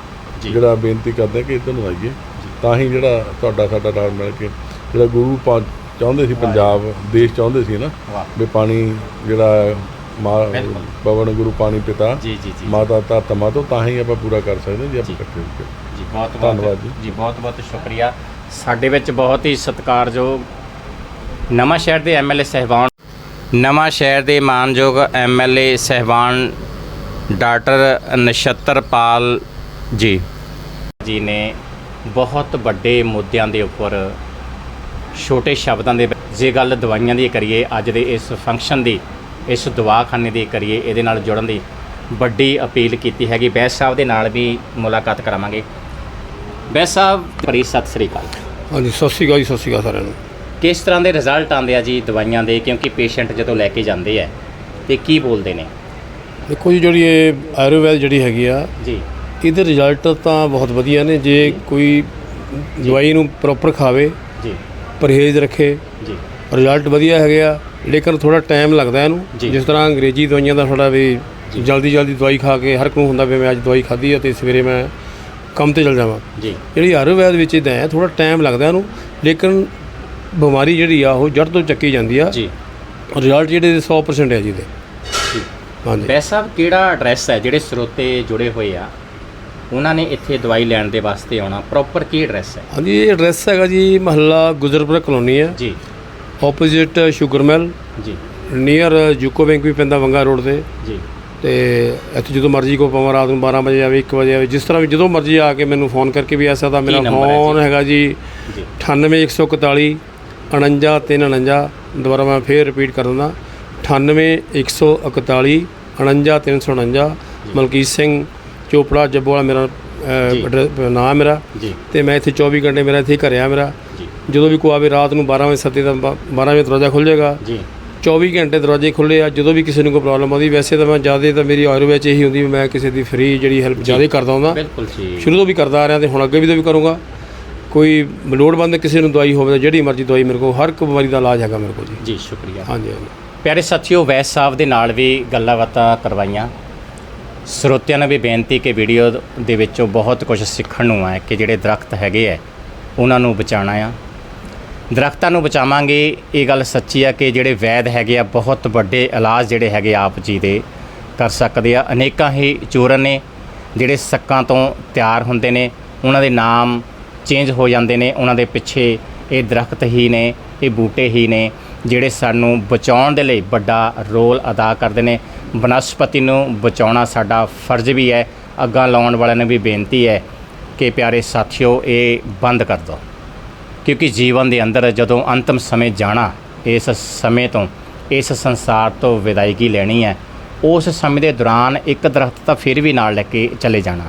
ਜਿਹੜਾ ਬੇਨਤੀ ਕਰਦੇ ਹਾਂ ਕਿ ਇੱਧਰ ਨੂੰ ਆਈਏ ਤਾਂ ਹੀ ਜਿਹੜਾ ਤੁਹਾਡਾ ਸਾਡਾ ਨਾਲ ਮਿਲ ਕੇ ਜਿਹੜਾ ਗੁਰੂ ਚਾਹੁੰਦੇ ਸੀ ਪੰਜਾਬ ਦੇਸ਼ ਚਾਹੁੰਦੇ ਸੀ ਨਾ ਵੀ ਪਾਣੀ ਜਿਹੜਾ। ਪਵਨ ਗੁਰੂ ਪਾਣੀ ਪਿਤਾ ਜੀ ਜੀ ਜੀ ਮਾਤਾ ਧਰਤ ਮਾਤਾ ਤਾਂ ਹੀ ਆਪਾਂ ਪੂਰਾ ਕਰ ਸਕਦੇ ਹਾਂ ਜੇ ਆਪਾਂ। ਇਕੱਠੇ ਹੋ ਜੀ ਬਹੁਤ ਬਹੁਤ ਧੰਨਵਾਦ ਜੀ। ਜੀ ਬਹੁਤ ਬਹੁਤ ਸ਼ੁਕਰੀਆ ਸਾਡੇ ਵਿੱਚ ਬਹੁਤ ਹੀ ਸਤਿਕਾਰਯੋਗ ਨਵਾਂ ਸ਼ਹਿਰ ਦੇ ਐਮਐਲਏ ਸਹਿਬਾਨ ਨਵਾਂ ਸ਼ਹਿਰ ਦੇ ਮਾਨਯੋਗ ਐਮਐਲਏ ਸਹਿਬਾਨ ਡਾਕਟਰ ਨਛੱਤਰਪਾਲ ਜੀ ਜੀ ਨੇ ਬਹੁਤ ਵੱਡੇ ਮੁੱਦਿਆਂ ਦੇ ਉੱਪਰ ਛੋਟੇ ਸ਼ਬਦਾਂ ਦੇ ਜੇ ਗੱਲ ਦਵਾਈਆਂ ਦੀ ਕਰੀਏ ਅੱਜ ਦੇ ਇਸ ਫੰਕਸ਼ਨ ਦੀ ਇਸ ਦਵਾਖਾਨੇ ਦੀ ਕਰੀਏ ਇਹਦੇ ਨਾਲ ਜੁੜਨ ਦੀ ਵੱਡੀ ਅਪੀਲ ਕੀਤੀ ਹੈਗੀ। ਬੈਸ ਸਾਹਿਬ ਦੇ ਨਾਲ ਵੀ ਮੁਲਾਕਾਤ ਕਰਾਵਾਂਗੇ। ਬੈਸ ਸਾਹਿਬ ਭਰੀ ਸਤਿ ਸ੍ਰੀ ਅਕਾਲ। ਹਾਂਜੀ ਸਤਿ ਸ਼੍ਰੀ ਅਕਾਲ ਜੀ ਸਤਿ ਸ਼੍ਰੀ ਅਕਾਲ ਸਾਰਿਆਂ ਨੂੰ। ਕਿਸ ਤਰ੍ਹਾਂ ਦੇ ਰਿਜ਼ਲਟ ਆਉਂਦੇ ਆ ਜੀ ਦਵਾਈਆਂ ਦੇ? ਕਿਉਂਕਿ ਪੇਸ਼ੈਂਟ ਜਦੋਂ ਲੈ ਕੇ ਜਾਂਦੇ ਆ ਤੇ ਕੀ ਬੋਲਦੇ ਨੇ? ਦੇਖੋ ਜੀ ਜਿਹੜੀ ਇਹ ਆਯੁਰਵੈਦ ਜਿਹੜੀ ਹੈਗੀ ਆ ਜੀ। ਇਹਦੇ ਰਿਜ਼ਲਟ ਤਾਂ ਬਹੁਤ ਵਧੀਆ ਨੇ ਜੇ ਕੋਈ ਦਵਾਈ ਨੂੰ ਪ੍ਰੋਪਰ ਖਾਵੇ ਜੀ। ਪਰਹੇਜ਼ ਰੱਖੇ ਜੀ। ਰਿਜ਼ਲਟ ਵਧੀਆ ਹੈਗੇ ਆ ਲੇਕਿਨ ਥੋੜਾ ਟਾਈਮ ਲੱਗਦਾ ਇਹਨੂੰ। ਜਿਸ ਤਰ੍ਹਾਂ ਅੰਗਰੇਜ਼ੀ ਦਵਾਈਆਂ ਦਾ ਥੋੜਾ ਵੀ ਜਲਦੀ ਜਲਦੀ ਦਵਾਈ ਖਾ ਕੇ ਹਰ ਨੂੰ ਹੁੰਦਾ ਵੀ ਮੈਂ ਅੱਜ ਦਵਾਈ ਖਾਧੀ ਆ ਤੇ ਸਵੇਰੇ ਮੈਂ ਕੰਮ ਤੇ ਚਲ ਜਾਵਾਂ। ਜੀ। ਜਿਹੜੀ ਆਯੁਰਵੈਦ ਵਿੱਚ ਇਦਾਂ ਹੈ ਥੋੜਾ ਟਾਈਮ ਲੱਗਦਾ ਇਹਨੂੰ ਲੇਕਿਨ ਬਿਮਾਰੀ ਜਿਹੜੀ ਆ ਉਹ ਜੜ ਤੋਂ ਚੱਕੀ ਜਾਂਦੀ ਆ। ਜੀ। ਰਿਜ਼ਲਟ ਜਿਹੜੇ 100% ਹੈ ਜੀ ਦੇ। ਹਾਂਜੀ। ਸਾਹਿਬ ਕਿਹੜਾ ਐਡਰੈਸ ਹੈ ਜਿਹੜੇ ਸਰੋਤੇ ਜੁੜੇ ਹੋਏ ਆ? ਉਹਨਾਂ ਨੇ ਇੱਥੇ ਦਵਾਈ ਲੈਣ ਦੇ ਵਾਸਤੇ ਆਉਣਾ ਪ੍ਰੋਪਰ ਕੀ ਐਡਰੈਸ ਹੈ? ਹਾਂਜੀ ਇਹ ਐਡਰੈਸ ਹੈਗਾ ਜੀ ਮਹੱਲਾ ਗੁਜਰਪੁਰਾ ਕਲੋਨੀ ਹੈ। ਜੀ। ਆਪੋਜ਼ਿਟ ਸ਼ੂਗਰ ਮਿਲ ਜੀ। ਨੀਅਰ ਯੂਕੋ ਬੈਂਕ ਵੀ ਪੈਂਦਾ ਵੰਗਾ ਰੋਡ ਤੇ। ਜੀ। ਤੇ ਇੱਥੇ ਜਦੋਂ ਮਰਜ਼ੀ ਕੋ ਭਾਵੇਂ ਰਾਤ ਨੂੰ 12 ਵਜੇ ਆਵੇ 1 ਵਜੇ ਆਵੇ ਜਿਸ ਤਰ੍ਹਾਂ ਵੀ ਜਦੋਂ ਮਰਜ਼ੀ ਆ ਕੇ ਮੈਨੂੰ ਫੋਨ ਕਰਕੇ ਵੀ ਆ ਸਕਦਾ ਮੇਰਾ number ਹੈ ਫੋਨ? ਹੈਗਾ ਜੀ? ਜੀ। 98141 49349 ਦੁਬਾਰਾ ਮੈਂ ਫੇਰ ਰਿਪੀਟ ਕਰ ਦਿੰਦਾ। 98141 49349 ਮਲਕੀਤ ਸਿੰਘ ਚੋਪੜਾ ਜੱਬੋਵਾਲਾ ਮੇਰਾ ਜੀ। ਐਡਰੈਸ ਨਾਮ ਮੇਰਾ। ਤੇ ਮੈਂ ਇੱਥੇ 24 ਘੰਟੇ ਮੇਰਾ ਇੱਥੇ ਹੀ ਘਰੇ ਆ ਮੇਰਾ। ਜਦੋਂ ਵੀ ਕੋਈ ਆਵੇ ਰਾਤ ਨੂੰ 12 ਵਜੇ ਸੱਤੇ ਦਾ 12 ਵਜੇ ਦਰਵਾਜ਼ਾ ਖੁੱਲ ਜਾਏਗਾ। ਜੀ। 24 ਘੰਟੇ ਦਰਵਾਜ਼ੇ ਖੁੱਲੇ ਆ ਜਦੋਂ ਵੀ ਕਿਸੇ ਨੂੰ ਕੋਈ ਪ੍ਰੋਬਲਮ ਆਉਂਦੀ ਵੈਸੇ ਤਾਂ ਮੈਂ ਜ਼ਿਆਦਾ ਤਾਂ ਮੇਰੀ ਆਯੁਰਵੇਦ ਇਹੀ ਹੁੰਦੀ ਮੈਂ ਕਿਸੇ ਦੀ ਫ੍ਰੀ ਜਿਹੜੀ ਹੈਲਪ ਜ਼ਿਆਦਾ ਕਰਦਾ ਹੁੰਦਾ। ਬਿਲਕੁਲ ਜੀ। ਸ਼ੁਰੂ ਤੋਂ ਵੀ ਕਰਦਾ ਆ ਰਿਹਾ ਤੇ ਹੁਣ ਅੱਗੇ ਵੀ ਤਾਂ ਵੀ ਕਰੂੰਗਾ। ਕੋਈ ਲੋੜਵੰਦ ਕਿਸੇ ਨੂੰ ਦਵਾਈ ਹੋਵੇ ਤਾਂ ਜਿਹੜੀ ਮਰਜ਼ੀ ਦਵਾਈ ਮੇਰੇ ਕੋਲ ਹਰ ਇੱਕ ਬਿਮਾਰੀ ਦਾ ਇਲਾਜ ਹੈਗਾ ਮੇਰੇ ਕੋਲ ਜੀ। ਜੀ ਸ਼ੁਕਰੀਆ। ਹਾਂਜੀ ਹਾਂਜੀ। ਪਿਆਰੇ ਸਾਥੀਓ ਵੈਸ ਸਾਹਿਬ ਦੇ ਨਾਲ ਵੀ ਗੱਲਾਂ ਬਾਤਾਂ ਕਰਵਾਈਆਂ। ਸਰੋਤਿਆਂ ਨੂੰ ਵੀ ਬੇਨਤੀ ਕਿ ਵੀਡੀਓ ਦੇ ਵਿੱਚੋਂ ਬਹੁਤ ਕੁਝ ਸਿੱਖਣ ਨੂੰ ਹੈ ਕਿ ਜਿਹੜੇ ਦਰਖਤ ਹੈਗੇ ਆ ਉਹਨਾਂ ਨੂੰ ਬਚਾਉਣਾ ਆ। ਦਰਖਤਾਂ ਨੂੰ ਬਚਾਵਾਂਗੇ, ਇਹ ਗੱਲ ਸੱਚੀ ਆ ਕਿ ਜਿਹੜੇ ਵੈਦ ਹੈਗੇ ਆ, ਬਹੁਤ ਵੱਡੇ ਇਲਾਜ ਜਿਹੜੇ ਹੈਗੇ ਆਪ ਜੀ ਦੇ ਕਰ ਸਕਦੇ ਆ। ਅਨੇਕਾਂ ਹੀ ਚੂਰਨ ਨੇ, ਜਿਹੜੇ ਸੱਕਾਂ ਤੋਂ ਤਿਆਰ ਹੁੰਦੇ ਨੇ, ਉਹਨਾਂ ਦੇ ਨਾਮ ਚੇਂਜ ਹੋ ਜਾਂਦੇ ਨੇ, ਉਹਨਾਂ ਦੇ ਪਿੱਛੇ ਇਹ ਦਰਖਤ ਹੀ ਨੇ, ਇਹ ਬੂਟੇ ਹੀ ਨੇ। ਜਿਹੜੇ ਸਾਨੂੰ ਬਚਾਉਣ ਦੇ ਲਈ ਵੱਡਾ ਰੋਲ ਅਦਾ ਕਰਦੇ ਨੇ। ਬਨਸਪਤੀ ਨੂੰ ਬਚਾਉਣਾ ਸਾਡਾ ਫਰਜ਼ ਵੀ ਹੈ। ਅੱਗਾ ਲਾਉਣ ਵਾਲਿਆਂ ਨੂੰ ਵੀ ਬੇਨਤੀ ਹੈ ਕਿ ਪਿਆਰੇ ਸਾਥੀਓ, ਇਹ ਬੰਦ ਕਰ ਦਿਓ। ਕਿਉਂਕਿ ਜੀਵਨ ਦੇ ਅੰਦਰ ਜਦੋਂ ਅੰਤਮ ਸਮੇਂ ਜਾਣਾ, ਇਸ ਸਮੇਂ ਤੋਂ, ਇਸ ਸੰਸਾਰ ਤੋਂ ਵਿਦਾਇਗੀ ਲੈਣੀ ਹੈ, ਉਸ ਸਮੇਂ ਦੇ ਦੌਰਾਨ ਇੱਕ ਦਰਖਤ ਤਾਂ ਫਿਰ ਵੀ ਨਾਲ ਲੈ ਕੇ ਚਲੇ ਜਾਣਾ।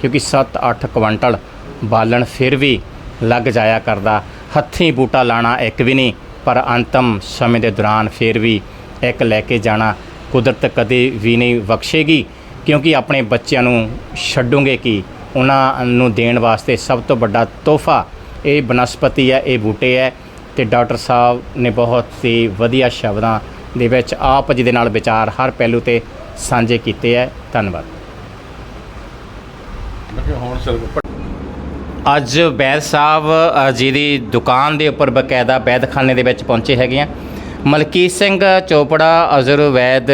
ਕਿਉਂਕਿ 7-8 ਕੁਇੰਟਲ ਬਾਲਣ ਫਿਰ ਵੀ ਲੱਗ ਜਾਇਆ ਕਰਦਾ। ਹੱਥੀਂ ਬੂਟਾ ਲਾਣਾ ਇੱਕ ਵੀ ਨਹੀਂ। ਪਰ ਅੰਤਮ ਸਮੇਂ ਦੇ ਦੌਰਾਨ ਫਿਰ ਵੀ ਇੱਕ ਲੈ ਕੇ ਜਾਣਾ ਕੁਦਰਤ ਕਦੇ ਵੀ ਨਹੀਂ ਬਖਸ਼ੇਗੀ, ਕਿਉਂਕਿ ਆਪਣੇ ਬੱਚਿਆਂ ਨੂੰ ਛੱਡੋਗੇ ਕਿ? ਉਹਨਾਂ ਨੂੰ ਦੇਣ ਵਾਸਤੇ ਸਭ ਤੋਂ ਵੱਡਾ ਤੋਹਫਾ ਇਹ ਬਨਸਪਤੀ ਹੈ, ਇਹ ਬੂਟੇ ਹੈ ਤੇ ਡਾਕਟਰ ਸਾਹਿਬ ਨੇ ਬਹੁਤ ਹੀ ਵਧੀਆ ਸ਼ਬਦਾਂ ਦੇ ਵਿੱਚ ਆਪ ਜੀ ਦੇ ਨਾਲ ਵਿਚਾਰ ਹਰ ਪਹਿਲੂ ਤੇ ਸਾਂਝੇ ਕੀਤੇ ਹੈ। ਧੰਨਵਾਦ। ਮੈਂ ਹੁਣ ਸਰ ਅੱਜ ਵੈਦ ਸਾਹਿਬ ਜੀ ਦੀ ਦੁਕਾਨ ਦੇ ਉੱਪਰ ਬਕਾਇਦਾ ਵੈਦਖਾਨੇ ਦੇ ਵਿੱਚ ਪਹੁੰਚੇ ਹੈਗੇ ਆ। ਮਲਕੀਤ ਸਿੰਘ ਚੋਪੜਾ ਅਜ਼ਰ ਵੈਦ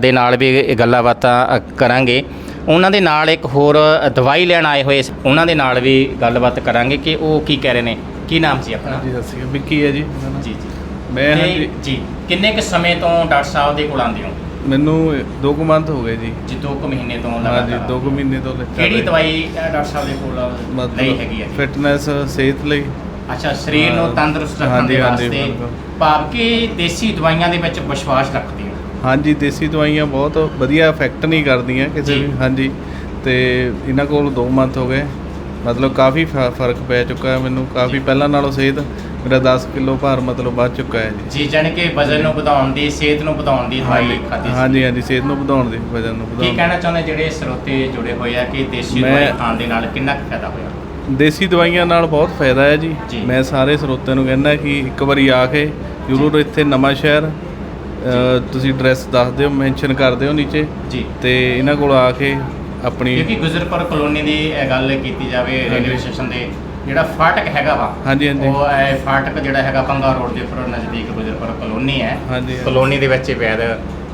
ਦੇ ਨਾਲ ਵੀ ਗੱਲਾਂ ਬਾਤਾਂ ਕਰਾਂਗੇ। ਉਹਨਾਂ ਦੇ ਨਾਲ ਇੱਕ ਹੋਰ ਦਵਾਈ ਲੈਣ ਆਏ ਹੋਏ ਉਹਨਾਂ ਦੇ ਨਾਲ ਵੀ ਗੱਲਬਾਤ ਕਰਾਂਗੇ ਕਿ ਉਹ ਕੀ ਕਹਿ ਰਹੇ ਨੇ। ਕੀ ਨਾਮ ਸੀ ਆਪਣਾ? ਜੀ ਸਤਿ ਸ਼੍ਰੀ ਅਕਾਲ। ਵਿੱਕੀ ਹੈ ਜੀ। ਜੀ ਜੀ। ਮੈਂ ਜੀ ਕਿੰਨੇ ਕੁ ਸਮੇਂ ਤੋਂ ਡਾਕਟਰ ਸਾਹਿਬ ਦੇ ਕੋਲ ਆਉਂਦੇ ਹੋ? ਮੈਨੂੰ 2 ਕੁ ਮੰਥ ਹੋ ਗਏ ਜੀ ਜੀ 2 ਕੁ ਮਹੀਨੇ ਤੋਂ ਹਾਂਜੀ ਲਗਾਤਾਰ 2 ਕੁ ਮਹੀਨੇ ਤੋਂ ਚੱਲ ਕਿਹੜੀ। ਦਵਾਈ ਡਾਕਟਰ ਸਾਹਿਬ ਦੇ ਕੋਲ ਲਈ ਹੈਗੀ ਹੈ? ਫਿਟਨੈਸ ਸਿਹਤ ਲਈ ਅੱਛਾ ਸਰੀਰ ਨੂੰ। ਤੰਦਰੁਸਤ ਰੱਖਣ ਹਾਂਜੀ, ਦੇ ਹਾਂਜੀ, ਵਾਸਤੇ। ਭਾਵ ਕਿ ਦੇਸੀ ਦਵਾਈਆਂ ਦੇ ਵਿੱਚ ਵਿਸ਼ਵਾਸ ਰੱਖਦੇ ਹੋ ਹਾਂਜੀ ਦੇਸੀ ਦਵਾਈਆਂ ਬਹੁਤ ਵਧੀਆ ਇਫੈਕਟ ਨਹੀਂ ਕਰਦੀਆਂ ਕਿਸੇ। ਵੀ ਹਾਂਜੀ ਤੇ ਇਹਨਾਂ ਕੋਲ 2 ਮੰਥ ਹੋ ਗਏ ਮਤਲਬ ਕਾਫੀ ਫ਼ਰਕ ਪੈ ਚੁੱਕਾ ਹੈ ਮੈਨੂੰ ਕਾਫੀ ਪਹਿਲਾਂ ਨਾਲੋਂ ਸਿਹਤ ਮੇਰਾ 10 ਕਿਲੋ ਭਾਰ ਮਤਲਬ ਵੱਧ ਚੁੱਕਾ ਹੈ ਜੀ। ਜੀ ਜਾਣੀ ਕਿ ਵਜ਼ਨ ਨੂੰ ਵਧਾਉਣ ਦੀ ਸਿਹਤ ਨੂੰ ਵਧਾਉਣ ਦੀ ਦਵਾਈ ਖਾਦੀ ਸੀ। ਹਾਂਜੀ ਹਾਂਜੀ ਸਿਹਤ ਨੂੰ ਵਧਾਉਣ ਦੀ ਵਜਨ ਨੂੰ ਕੀ ਵਧਾਉਣ ਕਹਿਣਾ ਚਾਹੁੰਦੇ ਜਿਹੜੇ ਸਰੋਤੇ ਜੁੜੇ ਹੋਏ ਆ ਕਿ ਦੇਸੀ ਮੈਂ- ਦਵਾਈ ਖਾਣ ਦੇ ਨਾਲ ਕਿੰਨਾ ਕੁ ਫਾਇਦਾ ਹੋਇਆ? ਦੇਸੀ ਦਵਾਈਆਂ ਨਾਲ ਬਹੁਤ ਫਾਇਦਾ ਹੈ ਜੀ। ਜੀ। ਮੈਂ ਸਾਰੇ ਸਰੋਤਿਆਂ ਨੂੰ ਕਹਿੰਦਾ ਕਿ ਇੱਕ ਵਾਰੀ ਆ ਕੇ ਜ਼ਰੂਰ ਇੱਥੇ ਨਵਾਂ ਸ਼ਹਿਰ ਅ, ਤੁਸੀਂ ਐਡਰੈਸ ਦੱਸ ਦਿਓ ਮੈਂਸ਼ਨ ਕਰ ਦਿਓ ਨੀਚੇ। ਜੀ। ਤੇ ਇਹਨਾਂ ਕੋਲ ਆ ਕੇ ਆਪਣੀ ਕਿਉਂਕਿ ਗੁਜਰਪੁਰ ਕਲੋਨੀ ਦੀ ਇਹ ਗੱਲ ਕੀਤੀ ਜਾਵੇ ਰੇਲਵੇ। ਸਟੇਸ਼ਨ ਦੇ। ਜਿਹੜਾ ਫਾਟਕ ਹੈਗਾ ਵਾ ਹਾਂਜੀ ਹਾਂਜੀ। ਉਹ ਇਹ ਫਾਟਕ ਜਿਹੜਾ ਹੈਗਾ ਪੰਗਾ ਰੋਡ ਦੇ ਉੱਪਰ ਨਜ਼ਦੀਕ ਗੁਜਰਪੁਰ ਕਲੋਨੀ ਹੈ। ਹਾਂਜੀ ਕਲੋਨੀ ਦੇ ਵਿੱਚ ਵੈਦ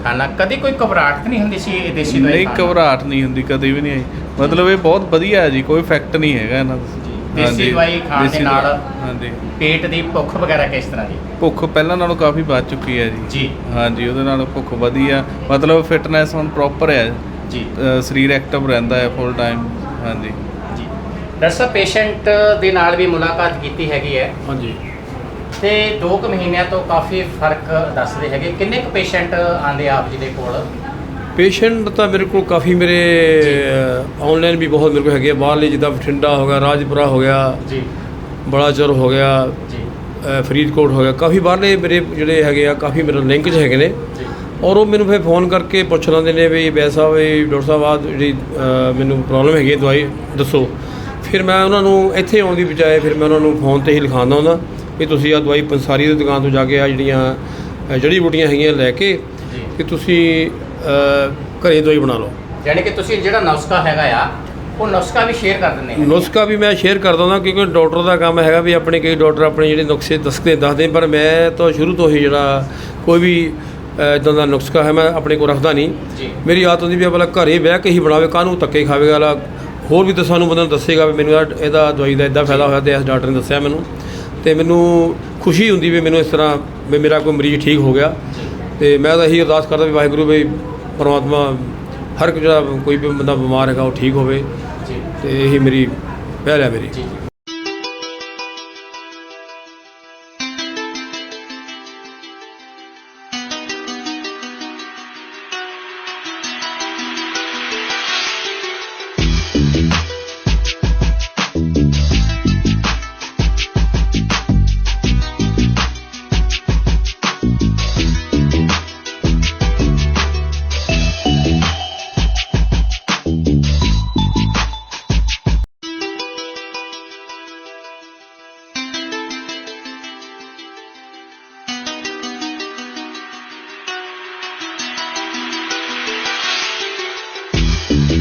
ਖਾਨਾ। ਕਦੀ ਕੋਈ ਘਬਰਾਹਟ ਨਹੀਂ ਹੁੰਦੀ ਸੀ ਇਹ ਦੇਸੀ ਦਵਾਈ ਨਹੀਂ? ਘਬਰਾਹਟ ਨਹੀਂ ਹੁੰਦੀ ਕਦੇ ਵੀ ਨਹੀਂ ਆਈ। ਮਤਲਬ ਇਹ ਬਹੁਤ ਵਧੀਆ ਹੈ ਜੀ ਕੋਈ ਇਫੈਕਟ ਨਹੀਂ ਹੈਗਾ ਇਹਨਾਂ ਦਾ। ਦੇਸੀ ਦਵਾਈ ਖਾਣ ਦੇ ਨਾਲ ਹਾਂਜੀ। ਪੇਟ ਦੀ ਭੁੱਖ ਵਗੈਰਾ ਕਿਸ ਤਰ੍ਹਾਂ ਦੀ ਭੁੱਖ ਪਹਿਲਾਂ ਨਾਲੋਂ ਕਾਫੀ ਵੱਧ ਚੁੱਕੀ ਹੈ ਜੀ। ਜੀ। ਹਾਂਜੀ ਉਹਦੇ ਨਾਲ ਭੁੱਖ ਵਧੀ ਆ ਮਤਲਬ ਫਿਟਨੈਸ ਹੁਣ ਪ੍ਰੋਪਰ ਹੈ। ਜੀ। ਸਰੀਰ ਐਕਟਿਵ ਰਹਿੰਦਾ ਹੈ ਫੁੱਲ ਟਾਈਮ ਹਾਂਜੀ। ਡਾਕਟਰ ਪੇਸ਼ੈਂਟ ਦੇ ਨਾਲ ਵੀ ਮੁਲਾਕਾਤ ਕੀਤੀ ਹੈਗੀ ਹੈ। ਹਾਂਜੀ। ਤੇ 2 ਕੁ ਮਹੀਨਿਆਂ ਤੋਂ ਕਾਫੀ ਫ਼ਰਕ ਦੱਸਦੇ ਹੈਗੇ। ਕਿੰਨੇ ਕੁ ਪੇਸ਼ੈਂਟ ਆਂਦੇ ਆਪ ਜੀ ਦੇ ਕੋਲ? ਪੇਸ਼ੈਂਟ ਤਾਂ ਮੇਰੇ ਕੋਲ ਕਾਫੀ ਮੇਰੇ ਆਨਲਾਈਨ ਵੀ ਬਹੁਤ ਮੇਰੇ ਕੋਲ ਹੈਗੇ ਆ। ਬਾਹਰਲੇ ਜਿੱਦਾਂ ਬਠਿੰਡਾ ਹੋ ਗਿਆ ਰਾਜਪੁਰਾ ਹੋ ਗਿਆ ਜੀ। ਬਲਾਚੌਰ ਹੋ ਗਿਆ ਜੀ। ਫਰੀਦਕੋਟ ਹੋ ਗਿਆ। ਕਾਫੀ ਬਾਹਰਲੇ ਮੇਰੇ ਜਿਹੜੇ ਹੈਗੇ ਆ ਕਾਫੀ ਮੇਰੇ ਲਿੰਕ 'ਚ ਹੈਗੇ ਨੇ। ਔਰ ਉਹ ਮੈਨੂੰ ਫਿਰ ਫੋਨ ਕਰਕੇ ਪੁੱਛ ਲੈਂਦੇ ਨੇ ਵੀ ਵੈਸਾ ਵੀ ਡਾਕਟਰ ਸਾਹਿਬ ਆ ਜਿਹੜੀ ਮੈਨੂੰ ਪ੍ਰੋਬਲਮ ਹੈਗੀ ਦਵਾਈ ਦੱਸੋ। ਫਿਰ ਮੈਂ ਉਹਨਾਂ ਨੂੰ ਇੱਥੇ ਆਉਣ ਦੀ ਬਜਾਏ ਫਿਰ ਮੈਂ ਉਹਨਾਂ ਨੂੰ ਫੋਨ ਤੇ ਹੀ ਲਿਖਾਉਂਦਾ ਹੁੰਦਾ ਵੀ ਤੁਸੀਂ ਆ ਦਵਾਈ ਪੰਸਾਰੀ ਦੀ ਦੁਕਾਨ ਤੋਂ ਜਾ ਕੇ ਆ ਜਿਹੜੀਆਂ ਜੜੀ ਬੂਟੀਆਂ ਹੈਗੀਆਂ ਲੈ ਕੇ ਕਿ ਤੁਸੀਂ ਘਰੇ ਦਵਾਈ ਬਣਾ ਲਓ। ਯਾਨੀ ਕਿ ਤੁਸੀਂ ਜਿਹੜਾ ਨੁਸਖਾ ਹੈਗਾ ਆ ਉਹ ਨੁਸਖਾ ਵੀ ਸ਼ੇਅਰ ਕਰ ਦਿੰਦੇ ਹੋ ਨੁਸਖਾ ਵੀ ਮੈਂ ਸ਼ੇਅਰ ਕਰ ਦਿੰਦਾ ਕਿਉਂਕਿ ਡਾਕਟਰ ਦਾ ਕੰਮ ਹੈਗਾ ਵੀ ਆਪਣੇ ਕਈ ਡਾਕਟਰ ਆਪਣੇ ਜਿਹੜੇ ਨੁਸਖੇ ਦੱਸਦੇ ਦੱਸਦੇ ਪਰ ਮੈਂ ਤਾਂ ਸ਼ੁਰੂ ਤੋਂ ਹੀ ਜਿਹੜਾ ਕੋਈ ਵੀ ਇਦਾਂ ਦਾ ਨੁਸਖਾ ਹੈ ਮੈਂ ਆਪਣੇ ਕੋਲ ਰੱਖਦਾ ਨਹੀਂ। ਮੇਰੀ ਆਦਤ ਹੁੰਦੀ ਵੀ ਆਪਣਾ ਘਰੇ ਬਹਿ ਕੇ ਹੀ ਬਣਾਵੇ ਕਾਹਨੂੰ ਧੱਕੇ ਖਾਵੇਗਾ ਹੋਰ ਵੀ ਦਸਾਂ ਨੂੰ ਬੰਦੇ ਨੂੰ ਦੱਸੇਗਾ ਵੀ ਮੈਨੂੰ ਇਹਦਾ- ਇਹਦਾ ਦਵਾਈ ਦਾ ਇਦਾਂ ਫਾਇਦਾ ਹੋਇਆ ਤੇ ਇਸ ਡਾਕਟਰ ਨੇ ਦੱਸਿਆ ਮੈਨੂੰ। ਤੇ ਮੈਨੂੰ ਖੁਸ਼ੀ ਹੁੰਦੀ ਵੀ ਮੈਨੂੰ ਇਸ ਤਰ੍ਹਾਂ ਵੀ ਮੇਰਾ ਕੋਈ ਮਰੀਜ਼ ਠੀਕ ਹੋ ਗਿਆ। ਤੇ ਮੈਂ ਤਾਂ ਇਹੀ ਅਰਦਾਸ ਕਰਦਾ ਵੀ ਵਾਹਿਗੁਰੂ ਵੀ ਪਰਮਾਤਮਾ ਹਰ ਇੱਕ ਜਿਹੜਾ ਕੋਈ ਵੀ ਬੰਦਾ ਬਿਮਾਰ ਹੈਗਾ ਉਹ ਠੀਕ ਹੋਵੇ। ਤੇ ਇਹੀ ਮੇਰੀ ਪਹਿਲ ਹੈ ਮੇਰੀ। ਜੀ।